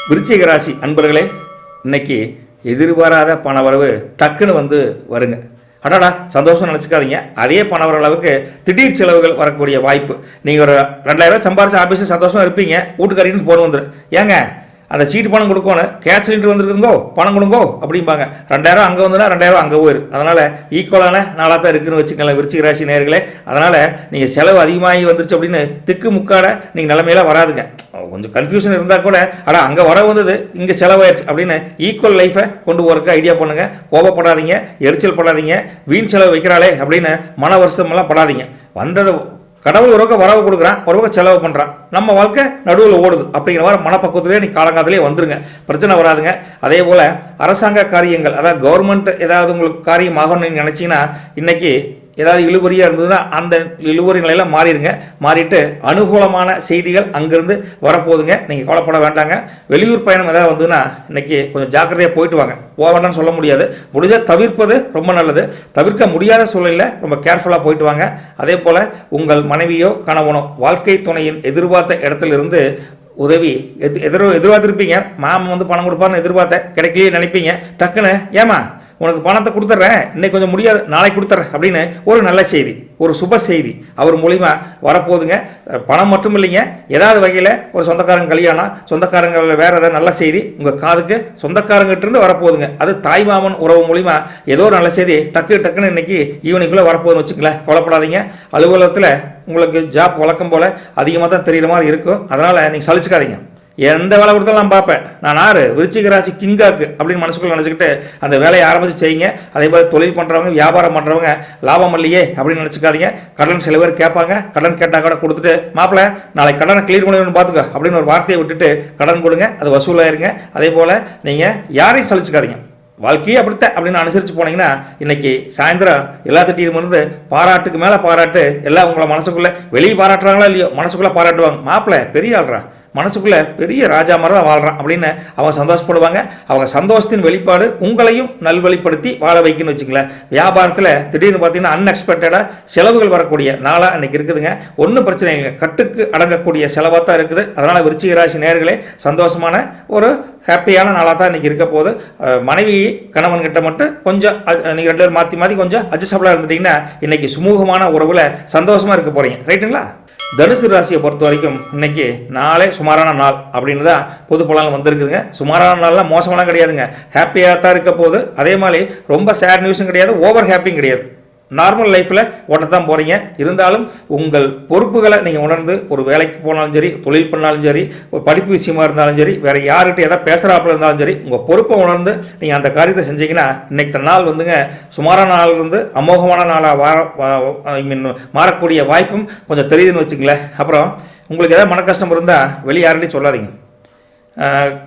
விருச்சிக ராசி அன்பர்களே இன்னைக்கு எதிர்பாராத பண வரவு டக்குன்னு வந்து வருங்க. அடாடா சந்தோஷம் நினச்சிக்காதீங்க. அதே பணம் வர அளவுக்கு திடீர் செலவுகள் வரக்கூடிய வாய்ப்பு. நீங்கள் ஒரு ரெண்டாயிரம் ரூபாய் சம்பாரிச்சு ஆஃபீஸில் சந்தோஷமாக இருப்பீங்க. வீட்டுக்காரின்னு போன வந்துடும் ஏங்க அந்த சீட்டு பணம் கொடுக்கணும் கேஸ் சிலிண்டர் வந்துருக்குங்கோ பணம் கொடுங்கோ அப்படிம்பாங்க. ரெண்டாயிரம் அங்கே வந்துன்னா ரெண்டாயிரம் அங்கே போயிரு. அதனால் ஈக்குவலான நாளாக தான் இருக்குன்னு வச்சுக்கலாம் விருச்சிக ராசி நேர்களே அதனால் நீங்கள் செலவு அதிகமாகி வந்துருச்சு அப்படின்னு திக்கு முக்காட நீங்கள் நிலமையில வராதுங்க. கொஞ்சம் கன்ஃபியூஷன் இருந்தால் கூட ஆனால் அங்கே வர வந்தது இங்கே செலவாயிருச்சு அப்படின்னு ஈக்குவல் லைஃபை கொண்டு போகிறதுக்கு ஐடியா பண்ணுங்கள் கோபப்படாதீங்க எரிச்சல் படாதீங்க வீண் செலவு வைக்கிறாளே அப்படின்னு மன வருஷமெல்லாம் படாதீங்க. வந்ததை கடவுள் உறவுக்கு வரவு கொடுக்குறான் உறவுக்கு செலவு பண்ணுறான் நம்ம வாழ்க்கை நடுவில் ஓடுது. அப்படிங்கிற மாதிரி மனப்பக்குவத்திலே நீ காலங்காலத்திலே வந்துருங்க. பிரச்சனை வராதுங்க. அதே போல் அரசாங்க காரியங்கள் அதாவது கவர்மெண்ட் ஏதாவது உங்களுக்கு காரியம் ஆகணும்னு நீங்க நினைச்சீங்கன்னா ஏதாவது இழுபறியாக இருந்ததுன்னா அந்த இழுபறி நிலையெல்லாம் மாறிடுங்க. மாறிட்டு அனுகூலமான செய்திகள் அங்கேருந்து வரப்போகுதுங்க. நீங்கள் கவலைப்பட வேண்டாங்க. வெளியூர் பயணம் ஏதாவது வந்ததுன்னா இன்றைக்கி கொஞ்சம் ஜாக்கிரதையாக போயிட்டு வாங்க. போக வேண்டாம்னு சொல்ல முடியாது. முடிஞ்சால் தவிர்ப்பது ரொம்ப நல்லது. தவிர்க்க முடியாத சூழலில் ரொம்ப கேர்ஃபுல்லாக போயிட்டு வாங்க. அதே போல் உங்கள் மனைவியோ கணவனோ வாழ்க்கை துணையின் எதிர்பார்த்த இடத்துலிருந்து உதவி எது எதிர் எதிர்பார்த்துருப்பீங்க. மாமன் வந்து பணம் கொடுப்பாருன்னு எதிர்பார்த்த கிடைக்கலையே நினைப்பீங்க. டக்குன்னு ஏமா உனக்கு பணத்தை கொடுத்துட்றேன் இன்னைக்கு கொஞ்சம் முடியாது நாளைக்கு கொடுத்துட்றேன் அப்படின்னு ஒரு நல்ல செய்தி ஒரு சுப செய்தி. அவர் மூலிமா வரப்போகுதுங்க. பணம் மட்டும் இல்லைங்க. ஏதாவது வகையில் ஒரு சொந்தக்காரங்க கல்யாணம் சொந்தக்காரங்க வேறு ஏதாவது நல்ல செய்தி உங்கள் காதுக்கு சொந்தக்காரங்கிட்டேருந்து வரப்போகுதுங்க. அது தாய் மாமன் உறவு மூலிமா ஏதோ ஒரு நல்ல செய்தி டக்கு டக்குன்னு இன்னைக்கு ஈவினிங்குள்ளே வரப்போகுதுன்னு வச்சுக்கங்களேன். கவலைப்படாதீங்க. அலுவலகத்தில் உங்களுக்கு ஜாப் வழக்கம் போல் அதிகமாக தான் தெரிகிற மாதிரி இருக்கும். அதனால் நீங்கள் சலிச்சுக்காதீங்க. எந்த வேலை கொடுத்தாலும் நான் பார்ப்பேன். நான் ஆறு விருச்சிக ராசி கிங்காக்கு அப்படின்னு மனசுக்குள்ள நினச்சிக்கிட்டு அந்த வேலையை ஆரம்பித்து செய்யுங்க. அதே போல் தொழில் பண்ணுறவங்க வியாபாரம் பண்ணுறவங்க லாபம் இல்லையே அப்படின்னு நினச்சிக்காதீங்க. கடன் சில பேர் கேட்பாங்க. கடன் கேட்டால் கூட கொடுத்துட்டு மாப்பிள்ள நாளைக்கு கடனை கிளியர் பண்ணணும்னு பார்த்துக்கோ அப்படின்னு ஒரு வார்த்தையை விட்டுட்டு கடன் கொடுங்க அது வசூலாயிருங்க. அதே போல் நீங்கள் யாரையும் சலிச்சுக்காதீங்க. வாழ்க்கையே அப்படித்தான் அப்படின்னு அனுசரித்து போனீங்கன்னா இன்னைக்கு சாயந்தரம் எல்லாத்திட்டையும் இருந்து பாராட்டுக்கு மேலே பாராட்டு எல்லாம் உங்களை மனசுக்குள்ளே வெளியே பாராட்டுறாங்களா இல்லையோ? மனசுக்குள்ளே பாராட்டுவாங்க. மாப்பிள்ளை பெரிய ஆள்றா மனசுக்குள்ளே பெரிய ராஜா மாதிரி தான் வாழ்கிறான் அப்படின்னு அவங்க சந்தோஷப்படுவாங்க. அவங்க சந்தோஷத்தின் வெளிப்பாடு உங்களையும் நல்வழிப்படுத்தி வாழ வைக்கணும்னு வச்சுங்களேன் வியாபாரத்தில் திடீர்னு பார்த்தீங்கன்னா அன்எக்ஸ்பெக்டடாக செலவுகள் வரக்கூடிய நாளாக அன்றைக்கி இருக்குதுங்க. ஒன்றும் பிரச்சனை இல்லைங்க. கட்டுக்கு அடங்கக்கூடிய செலவாக தான் இருக்குது. அதனால் விருச்சிக ராசி நேர்களே சந்தோஷமான ஒரு ஹாப்பியான நாளாக தான் இன்றைக்கி இருக்க போகுது. மனைவி கணவன் கிட்ட மட்டும் கொஞ்சம் நீங்கள் ரெண்டு பேரும் மாற்றி மாற்றி கொஞ்சம் அட்ஜஸ்டபுளாக இருந்துட்டிங்கன்னா இன்றைக்கி சுமூகமான உறவில் சந்தோஷமாக இருக்க போகிறீங்க ரைட்டுங்களா தனுசு ராசியை பொறுத்த வரைக்கும் இன்னைக்கு நாளே சுமாரான நாள் அப்படின்னு தான் பொது பலன் வந்திருக்குதுங்க. சுமாரான நாள்லாம் மோசமெல்லாம் கிடையாதுங்க. ஹாப்பியாக தான் இருக்க போகுது. அதே மாதிரி ரொம்ப சேட் நியூஸும் கிடையாது ஓவர் ஹாப்பியும் கிடையாது. நார்மல் லைஃப்பில் ஓட்டத்தான் போகிறீங்க இருந்தாலும் உங்கள் பொறுப்புகளை நீங்கள் உணர்ந்து ஒரு வேலைக்கு போனாலும் சரி தொழில் பண்ணாலும் சரி ஒரு படிப்பு விஷயமா இருந்தாலும் சரி வேறு யார்கிட்ட எதாவது பேசுகிறாப்புல இருந்தாலும் சரி உங்கள் பொறுப்பை உணர்ந்து நீங்கள் அந்த காரியத்தை செஞ்சீங்கன்னா இன்னைக்கு நாள் வந்துங்க. சுமாரான நாள் இருந்து அமோகமான நாளாக வார ஐ மீன் மாறக்கூடிய வாய்ப்பும் கொஞ்சம் தெரியுதுன்னு வச்சுங்களேன் அப்புறம் உங்களுக்கு எதாவது மன கஷ்டம் இருந்தால் வெளியே யார்கிட்டையும் சொல்லாதீங்க.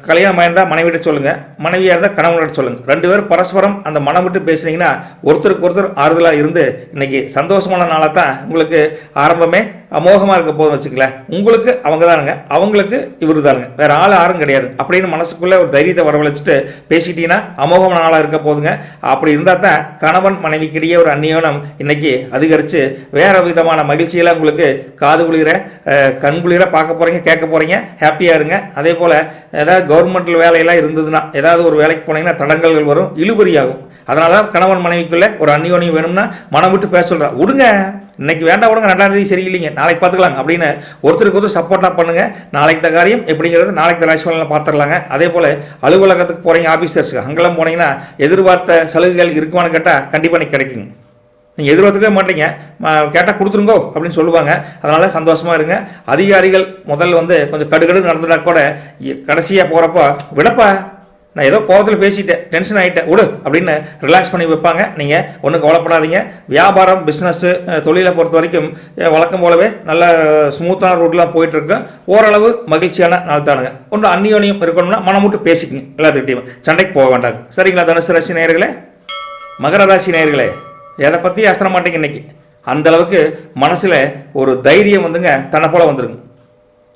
கல்யாணம் ஆயிருந்தால் மனைவிட்ட சொல்லுங்கள் மனைவியாக இருந்தால் கணவன்கிட்ட சொல்லுங்கள் ரெண்டு பேரும் பரஸ்பரம் அந்த மனம் விட்டு பேசுனீங்கன்னா ஒருத்தருக்கு ஒருத்தர் ஆறுதலாக இருந்து இன்னைக்கு சந்தோஷமான நாளாக தான் உங்களுக்கு ஆரம்பமே அமோகமாக இருக்க போதும் வச்சுக்கல உங்களுக்கு அவங்க தானுங்க அவங்களுக்கு இவர் தானுங்க வேறு ஆள் யாரும் கிடையாது. அப்படின்னு மனசுக்குள்ளே ஒரு தைரியத்தை வரவழைச்சிட்டு பேசிட்டீங்கன்னா அமோகமான நாளாக இருக்க போதுங்க. அப்படி இருந்தால் தான் கணவன் மனைவிக்கிடையே ஒரு அந்நியோனம் இன்றைக்கி அதிகரித்து வேறு விதமான மகிழ்ச்சியெல்லாம் உங்களுக்கு காது குளிர கண் குளிர பார்க்க போகிறீங்க கேட்க போகிறீங்க ஹாப்பியாக இருங்க. அதே போல் ஏதாவது கவர்மெண்ட்டில் வேலையெல்லாம் இருந்ததுன்னா ஏதாவது ஒரு வேலைக்கு போனீங்கன்னா தடங்கல்கள் வரும் இழுபறியாகும். அதனால தான் கணவன் மனைவிக்குள்ளே ஒரு அந்நியோனியம் வேணும்னா மனம் விட்டு பேச சொல்கிறேன் விடுங்க இன்னைக்கு வேண்டாம் விடுங்க ரெண்டாம் தேதி சரியில்லைங்க நாளைக்கு பார்த்துக்கலாம் அப்படின்னு ஒருத்தருக்கு ஒருத்தர் சப்போர்ட்டாக பண்ணுங்கள் நாளைக்கு இந்த காரியம் எப்படிங்கிறது நாளைக்கு இந்த ராசி பலனில் பார்த்துடலாங்க அதே போல் அலுவலகத்துக்கு போகிறீங்க ஆஃபீஸர்ஸுக்கு அங்கெல்லாம் போனீங்கன்னா எதிர்பார்த்த சலுகைகள் இருக்குமான்னு கேட்டால் கண்டிப்பாக எனக்கு கிடைக்குங்க. நீங்கள் எதிர்பார்த்துக்கவே மாட்டீங்க. கேட்டால் கொடுத்துருங்கோ அப்படின்னு சொல்லுவாங்க. அதனால் சந்தோஷமாக இருங்க. அதிகாரிகள் முதல்ல வந்து கொஞ்சம் கடுகடு நடந்துட்டா கூட கடைசியாக போகிறப்போ விடப்பா நான் ஏதோ கோபத்தில் பேசிட்டேன். டென்ஷன் ஆகிட்டேன் விடு அப்படின்னு ரிலாக்ஸ் பண்ணி வைப்பாங்க. நீங்கள் ஒன்றும் கவலைப்படாதீங்க. வியாபாரம் பிஸ்னஸ்ஸு தொழிலை பொறுத்த வரைக்கும் வழக்கம் போலவே நல்ல ஸ்மூத்தான ரூட்லாம் போயிட்டுருக்கு. ஓரளவு மகிழ்ச்சியான நாள் தானுங்க. ஒன்று அந்நியோனியம் இருக்கணும்னா மனம் விட்டு பேசிக்கங்க. எல்லாத்துக்கிட்டையும். சண்டைக்கு போக வேண்டாங்க. சரிங்களா தனுசு ராசி நேயர்களே? மகர ராசி நேயர்களே? எதை பற்றி அசனமாட்டேங்க இன்னைக்கு. அந்த அளவுக்கு மனசில் ஒரு தைரியம் வந்துங்க தன்னை போல் வந்துருங்க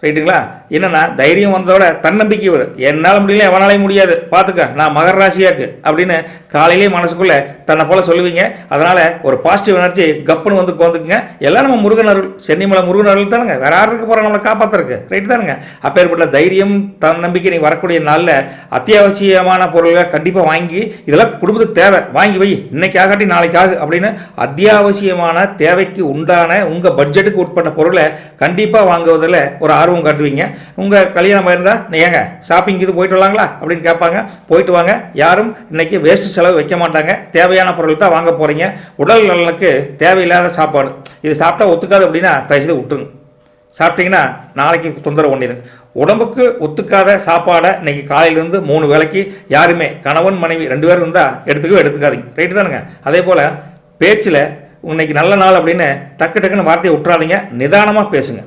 ரைட்டுங்களா? என்னன்னா தைரியம் வந்ததோட தன்னம்பிக்கை வரும். என்னால் முடியல எவனாலையும் முடியாது. பார்த்துக்க நான் மகர ராசியாக்கு அப்படின்னு காலையிலேயே மனசுக்குள்ளே தன்னை போல சொல்லுவீங்க. அதனால் ஒரு பாசிட்டிவ் எனர்ஜி கப்புன்னு வந்து கோந்துக்குங்க எல்லாம் நம்ம முருகன் அருள். சென்னிமலை முருகன் அருள் தானுங்க. வேற யார் இருக்க போகிறோம் நம்மளை காப்பாத்துறதுக்கு. ரைட்டு தானுங்க. அப்பேற்பட்ட தைரியம் தன்னம்பிக்கை நீ வரக்கூடிய நாளில் அத்தியாவசியமான பொருள்களை கண்டிப்பாக வாங்கி இதெல்லாம் குடும்பத்துக்கு தேவை. வாங்கி வை. இன்னைக்காகட்டி நாளைக்காக அப்படின்னு அத்தியாவசியமான தேவைக்கு உண்டான உங்கள் பட்ஜெட்டுக்கு உட்பட்ட பொருளை கண்டிப்பாக வாங்குவதில் ஒரு ஆர்வம் காட்டுவீங்க. உங்கள் கல்யாணம் இருந்தால் ஏங்க ஷாப்பிங் இது போயிட்டு வரலாங்களா? அப்படின்னு கேட்பாங்க. போயிட்டு வாங்க. யாரும் இன்னைக்கு வேஸ்ட்டு செலவு வைக்க மாட்டாங்க. தேவையான பொருள் தான் வாங்க போகிறீங்க உடல் நலனுக்கு தேவையில்லாத சாப்பாடு. இது சாப்பிட்டா ஒத்துக்காது அப்படின்னா தயவுசெய்து விட்டுருங்க. சாப்பிட்டீங்கன்னா நாளைக்கு தொந்தரவு பண்ணிடுங்க உடம்புக்கு ஒத்துக்காத சாப்பாடை இன்னைக்கு காலையிலேருந்து மூணு வேளைக்கு யாருமே கணவன் மனைவி ரெண்டு பேரும் இருந்தால் எடுத்துக்கவே எடுத்துக்காதீங்க. ரைட்டு தானுங்க. அதே போல் பேச்சில் இன்னைக்கு நல்ல நாள் அப்படின்னு டக்கு டக்குன்னு வார்த்தையை விட்டுறாதீங்க. நிதானமாக பேசுங்க.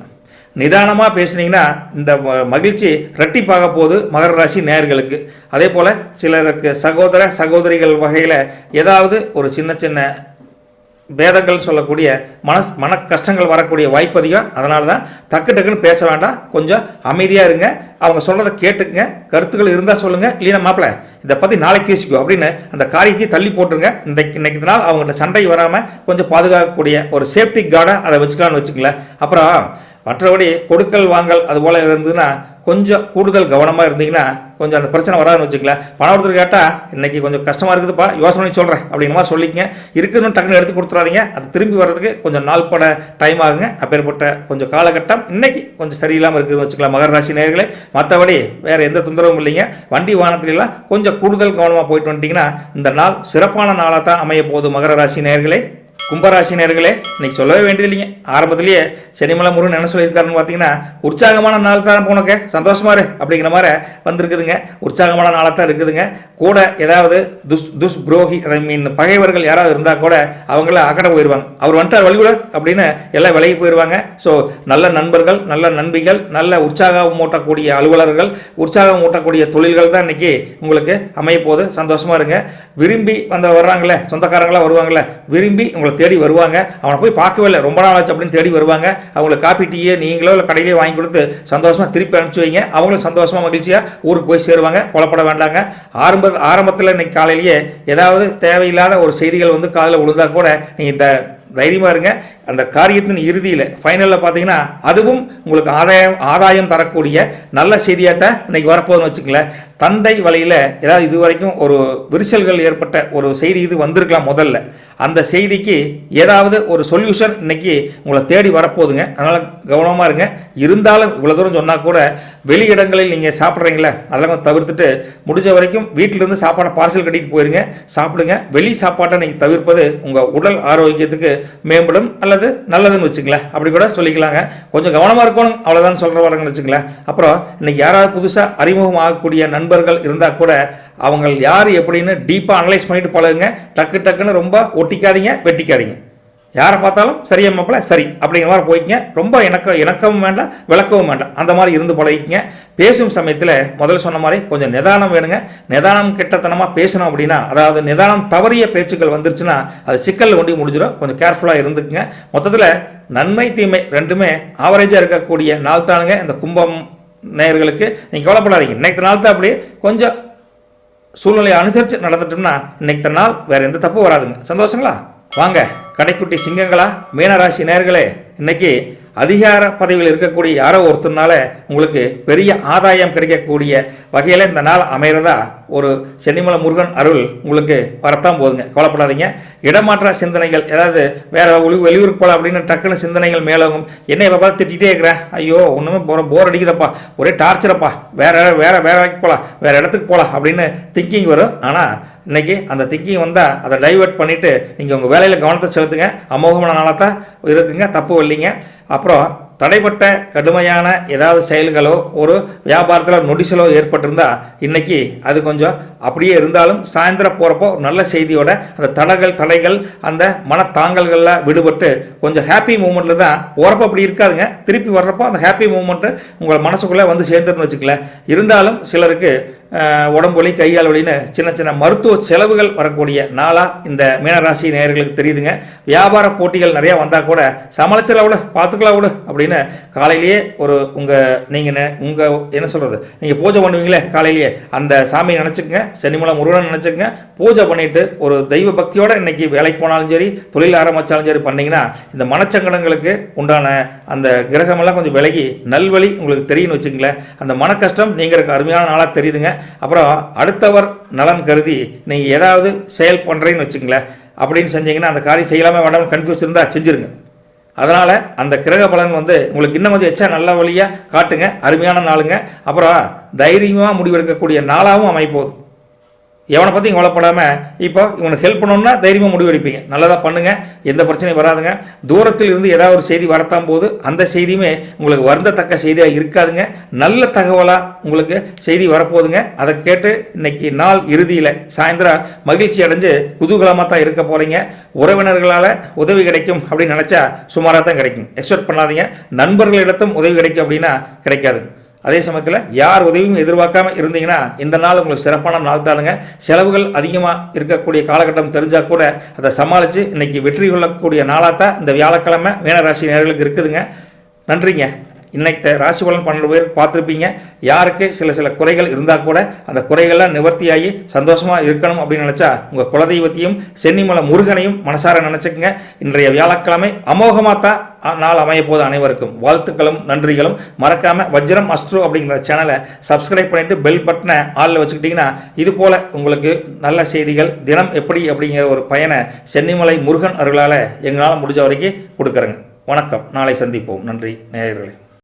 நிதானமாக பேசுனீங்கன்னா இந்த ம- மகிழ்ச்சி ரெட்டிப்பாக போகுது மகர ராசி நேயர்களுக்கு. அதே போல் சிலருக்கு சகோதர சகோதரிகள் வகையில் ஏதாவது ஒரு சின்ன சின்ன பேதங்கள் சொல்லக்கூடிய மனஸ் மன கஷ்டங்கள் வரக்கூடிய வாய்ப்பு அதிகம். அதனால தான் டக்கு டக்குன்னு பேச வேண்டாம். கொஞ்சம் அமைதியாக இருங்க. அவங்க சொல்கிறத கேட்டுக்குங்க. கருத்துக்கள் இருந்தால் சொல்லுங்கள் இல்லைனா மாப்பிள இதை பற்றி நாளைக்கு பேசிக்கோ அப்படின்னு அந்த காரியத்தை தள்ளி போட்டுருங்க. இந்த இன்னைக்கு நாள் அவங்கள்ட்ட சண்டை வராமல் கொஞ்சம் பாதுகாக்கக்கூடிய ஒரு சேஃப்டி கார்டாக அதை வச்சுக்கலாம்னு வச்சுக்கங்களேன். அப்புறம் மற்றபடி கொடுக்கல் வாங்கல் அது போல் இருந்ததுன்னா கொஞ்சம் கூடுதல் கவனமாக இருந்தீங்கன்னா கொஞ்சம் அந்த பிரச்சனை வராதுன்னு வச்சுக்கல பணம் ஒருத்தர் கேட்டால் இன்றைக்கி கொஞ்சம் கஷ்டமாக இருக்குதுப்பா யோசனை பண்ணி சொல்கிறேன் அப்படிங்கிற மாதிரி சொல்லிக்கங்க. இருக்குதுன்னு டக்குன்னு எடுத்து கொடுத்துறாதீங்க. அது திரும்பி வர்றதுக்கு கொஞ்சம் நாள் பட டைம் ஆகுங்க. அப்பேற்பட்ட கொஞ்சம் காலகட்டம் இன்றைக்கி கொஞ்சம் சரியில்லாமல் இருக்குதுன்னு வச்சுக்கலாம். மகர ராசி நேர்களே மற்றபடி வேறு எந்த தொந்தரவும் இல்லைங்க. வண்டி வாகனத்துலலாம் கொஞ்சம் கூடுதல் கவனமாக போயிட்டு வந்துட்டிங்கன்னா இந்த நாள் சிறப்பான நாளாக தான் அமைய போகுது மகர ராசி நேர்களே கும்பராசி நேர்களே இன்னைக்கு சொல்லவே வேண்டியதில்லைங்க. ஆரம்பத்திலேயே சென்னிமலை முருகன் என்ன சொல்லியிருக்காருன்னு பார்த்தீங்கன்னா உற்சாகமான நாள் தான் போனக்க சந்தோஷமா இரு அப்படிங்கிற மாதிரி வந்திருக்குதுங்க. உற்சாகமான நாளாக தான் இருக்குதுங்க. கூட ஏதாவது துஷ் துஷ் புரோகி ஐ மீன் பகைவர்கள் யாராவது இருந்தால் கூட அவங்கள அகட போயிடுவாங்க அவர் வந்துட்டார் வழிவிட அப்படின்னு எல்லாம் விலகி போயிடுவாங்க ஸோ நல்ல நண்பர்கள் நல்ல நண்பிகள் நல்ல உற்சாகம் மூட்டக்கூடிய அலுவலர்கள் உற்சாகம் மூட்டக்கூடிய தொழில்கள் தான் இன்னைக்கு உங்களுக்கு அமைய போகுது சந்தோஷமா இருங்க. விரும்பி வந்த வர்றாங்களே சொந்தக்காரங்களாம் வருவாங்களே விரும்பி உங்களை தேடி வருவாங்க. அவனை போய் பார்க்கவே இல்லை. ரொம்ப நாள் ஆச்சு அப்படின்னு தேடி வருவாங்க. அவங்களுக்கு காப்பி டீயே நீங்களோ இல்லை கடையிலே வாங்கி கொடுத்து சந்தோஷமாக திருப்பி அனுப்பிச்சி வைங்க. அவங்களும் சந்தோஷமாக மகிழ்ச்சியாக ஊருக்கு போய் சேருவாங்க. கொலப்பட வேண்டாங்க. ஆரம்ப ஆரம்பத்தில் இன்னைக்கு காலையிலேயே ஏதாவது தேவையில்லாத ஒரு செய்திகள் வந்து காலையில் விழுந்தா கூட நீங்கள் இந்த தைரியமாக இருங்க. அந்த காரியத்தின் இறுதியில் ஃபைனலில் பார்த்தீங்கன்னா அதுவும் உங்களுக்கு ஆதாயம் ஆதாயம் தரக்கூடிய நல்ல செய்தியாக தான் இன்னைக்கு வரப்போகுதுன்னு வச்சுக்கல தந்தை வழியில் ஏதாவது இது வரைக்கும் ஒரு விரிசல்கள் ஏற்பட்ட ஒரு செய்தி இது வந்திருக்கலாம் முதல்ல. அந்த செய்திக்கு ஏதாவது ஒரு சொல்யூஷன் இன்றைக்கி உங்களை தேடி வரப்போகுதுங்க. அதனால் கவனமாக இருங்க. இருந்தாலும் இவ்வளோ தூரம் சொன்னால் கூட வெளி இடங்களில் நீங்கள் சாப்பிட்றீங்களே அதெல்லாம் தவிர்த்துட்டு முடிஞ்ச வரைக்கும் வீட்டிலிருந்து சாப்பாடை பார்சல் கட்டிட்டு போயிருங்க. சாப்பிடுங்க. வெளி சாப்பாட்டை நீங்கள் தவிர்ப்பது உங்கள் உடல் ஆரோக்கியத்துக்கு மேம்படும் அல்லது நல்லதுன்னு வச்சுங்களேன் அப்படி கூட சொல்லிக்கலாங்க. கொஞ்சம் கவனமாக இருக்கணும். அவ்வளோதான் சொல்கிற வரங்கன்னு வச்சுங்களேன் அப்புறம் இன்னைக்கு யாராவது புதுசாக அறிமுகம் ஆகக்கூடிய நண்பர்கள் இருந்தால் கூட அவங்க யார் எப்படின்னு டீப்பாக அனலைஸ் பண்ணிட்டு பழகுங்க. டக்கு டக்குன்னு ரொம்ப ஒட்டிக்காதீங்க வெட்டிக்காதீங்க. யாரை பார்த்தாலும் சரியா மாப்பிள சரி. அப்படிங்கிற மாதிரி போய்க்குங்க. ரொம்ப இணக்க இணக்கவும் வேண்டாம் விளக்கவும் வேண்டாம். அந்த மாதிரி இருந்து பழகிக்கங்க. பேசும் சமயத்தில் முதல்ல சொன்ன மாதிரி கொஞ்சம் நிதானம் வேணுங்க. நிதானம் கெட்டத்தனமாக பேசணும் அப்படின்னா அதாவது நிதானம் தவறிய பேச்சுக்கள் வந்துருச்சுன்னா அது சிக்கலில் கொண்டு முடிஞ்சிடும். கொஞ்சம் கேர்ஃபுல்லாக இருந்துக்குங்க. மொத்தத்தில் நன்மை தீமை ரெண்டுமே ஆவரேஜாக இருக்கக்கூடிய நாள் தானுங்க இந்த கும்பம் நேயர்களுக்கு நீங்கள் கவலைப்படாதீங்க. இன்னைக்கு நாள் தான் அப்படியே கொஞ்சம் சூழ்நிலையை அனுசரித்து நடந்துட்டோம்னா இன்னைக்கு நாள் வேறு எந்த தப்பும் வராதுங்க. சந்தோஷங்களா? வாங்க. கடைக்குட்டி சிங்கங்களா? மீனராசி நேர்களே இன்னைக்கு அதிகார பதவியில் இருக்கக்கூடிய யாரோ ஒருத்தர்னால உங்களுக்கு பெரிய ஆதாயம் கிடைக்கக்கூடிய வகையில் இந்த நாள் அமைகிறதா ஒரு சென்னிமலை முருகன் அருள் உங்களுக்கு வரத்தான் போதுங்க கவலைப்படாதீங்க. இடமாற்ற சிந்தனைகள் ஏதாவது வேறு ஒளி வெளியூருக்கு போகலாம் அப்படின்னு டக்குன்னு சிந்தனைகள் மேலோங்கும். என்ன இப்போ பார்த்து திட்டிகிட்டே இருக்கிறேன் ஐயோ ஒன்றுமே போகிற போர் அடிக்குதப்பா. ஒரே டார்ச்சரப்பா வேற வேற வேற வேலைக்கு போகலாம் வேறு இடத்துக்கு போகலாம் அப்படின்னு திங்கிங் வரும். ஆனால் இன்னைக்கு அந்த திங்கிங் வந்தால் அதை டைவெர்ட் பண்ணிவிட்டு நீங்கள் உங்கள் வேலையில் கவனத்தை செலுத்துங்க. அமோகமான நாளாக தான் இருக்குங்க தப்பு இல்லைங்க அப்புறம் தடைப்பட்ட கடுமையான ஏதாவது செயல்களோ ஒரு வியாபாரத்தில் நொடிசலோ ஏற்பட்டிருந்தால் இன்றைக்கி அது கொஞ்சம் அப்படியே இருந்தாலும் சாயந்தரம் போகிறப்போ ஒரு நல்ல செய்தியோட அந்த தடைகள் தடைகள் அந்த மனத்தாங்கல்களில் விடுபட்டு கொஞ்சம் ஹாப்பி மூமெண்ட்டில் தான் போகிறப்போ அப்படி இருக்காதுங்க. திருப்பி வர்றப்போ அந்த ஹாப்பி மூமெண்ட்டு உங்கள் மனசுக்குள்ளே வந்து சேர்ந்துருன்னு வச்சுக்கல இருந்தாலும் சிலருக்கு உடம்பு வலி கையால் வலின்னு சின்ன சின்ன மருத்துவ செலவுகள் வரக்கூடிய நாளாக இந்த மீனராசி நேயர்களுக்கு தெரியுதுங்க. வியாபார போட்டிகள் நிறையா வந்தால் கூட சமாளிச்சல விட பார்த்துக்கலாம் விடு அப்படின்னு காலையிலேயே ஒரு உங்கள் நீங்கள் உங்கள் என்ன சொல்கிறது நீங்கள் பூஜை பண்ணுவீங்களே காலையிலேயே அந்த சாமியை நினச்சிக்கங்க சென்னிமலை முருகன் நினச்சிக்கங்க. பூஜை பண்ணிவிட்டு ஒரு தெய்வ பக்தியோடு இன்றைக்கி வேலைக்கு போனாலும் சரி தொழில் ஆரம்பித்தாலும் சரி பண்ணிங்கன்னா இந்த மனச்சங்கடங்களுக்கு உண்டான அந்த கிரகமெல்லாம் கொஞ்சம் விலகி நல்வழி உங்களுக்கு தெரியும்னு வச்சுங்களேன் அந்த மன கஷ்டம் நீங்களுக்கு அருமையான நாளாக தெரியுதுங்க. அப்புறம் அடுத்தவர் நலன் கருதி நீங்கள் ஏதாவது செயல் பண்ணுறேன்னு வச்சுங்களேன் அப்படின்னு செஞ்சீங்கன்னா அந்த காரியம் செய்யலாமே வேண்டாம் கன்ஃபியூஸ் இருந்தால் செஞ்சுருங்க. அதனால் அந்த கிரக பலன் வந்து உங்களுக்கு இன்னும் கொஞ்சம் எச்சா நல்ல வழியாக காட்டுங்க. அருமையான நாளுங்க. அப்புறம் தைரியமாக முடிவெடுக்கக்கூடிய நாளாகவும் அமைப்போகுது எவனை பற்றி கவலைப்படாமல் இப்போ இவனுக்கு ஹெல்ப் பண்ணணும்னா தைரியமாக முடிவெடுப்பீங்க நல்லதாக பண்ணுங்கள் எந்த பிரச்சனையும் வராதுங்க. தூரத்தில் இருந்து ஏதாவது ஒரு செய்தி வரத்தான் போது அந்த செய்தியுமே உங்களுக்கு வருந்தத்தக்க செய்தியாக இருக்காதுங்க. நல்ல தகவலாக உங்களுக்கு செய்தி வரப்போகுதுங்க. அதை கேட்டு இன்னைக்கு நாள் இறுதியில் சாயந்தரம் மகிழ்ச்சி அடைஞ்சு குதூகலமாக தான் இருக்க போகிறீங்க உறவினர்களால் உதவி கிடைக்கும் அப்படின்னு நினச்சா சுமாராக தான் கிடைக்கும். எக்ஸ்பெக்ட் பண்ணாதீங்க. நண்பர்களிடத்தும் உதவி கிடைக்கும் அப்படின்னா கிடைக்காதுங்க அதே சமயத்தில் யார் உதவியும் எதிர்பார்க்காம இருந்தீங்கன்னா இந்த நாள் உங்களுக்கு சிறப்பான நாள் தானுங்க. செலவுகள் அதிகமாக இருக்கக்கூடிய காலகட்டம் தெரிஞ்சால் கூட அதை சமாளித்து இன்னைக்கு வெற்றி கொள்ளக்கூடிய நாளாக தான் இந்த வியாழக்கிழமை மீனராசி நேர்களுக்கு இருக்குதுங்க. நன்றிங்க. இன்னைக்கு ராசி பலன் பன்னெண்டு பேர் பார்த்துருப்பீங்க. யாருக்கு சில சில குறைகள் இருந்தால் கூட அந்த குறைகள்லாம் நிவர்த்தியாகி சந்தோஷமாக இருக்கணும் அப்படின்னு நினச்சா உங்கள் குலதெய்வத்தையும் சென்னிமலை முருகனையும் மனசார நினச்சிக்கங்க. இன்றைய வியாழக்கிழமை அமோகமாக தான் நாள் அமைய போது அனைவருக்கும் வாழ்த்துக்களும் நன்றிகளும். மறக்காமல் வஜ்ரம் அஸ்ட்ரோ அப்படிங்கிற சேனலை சப்ஸ்கிரைப் பண்ணிவிட்டு பெல் பட்டனை ஆளில் வச்சுக்கிட்டிங்கன்னா இது போல் உங்களுக்கு நல்ல செய்திகள் தினம் எப்படி அப்படிங்கிற ஒரு பயனை சென்னிமலை முருகன் அருளால் எங்களால் முடிஞ்ச வரைக்கும் கொடுக்குறேங்க. வணக்கம். நாளை சந்திப்போம். நன்றி. நேயர்களே.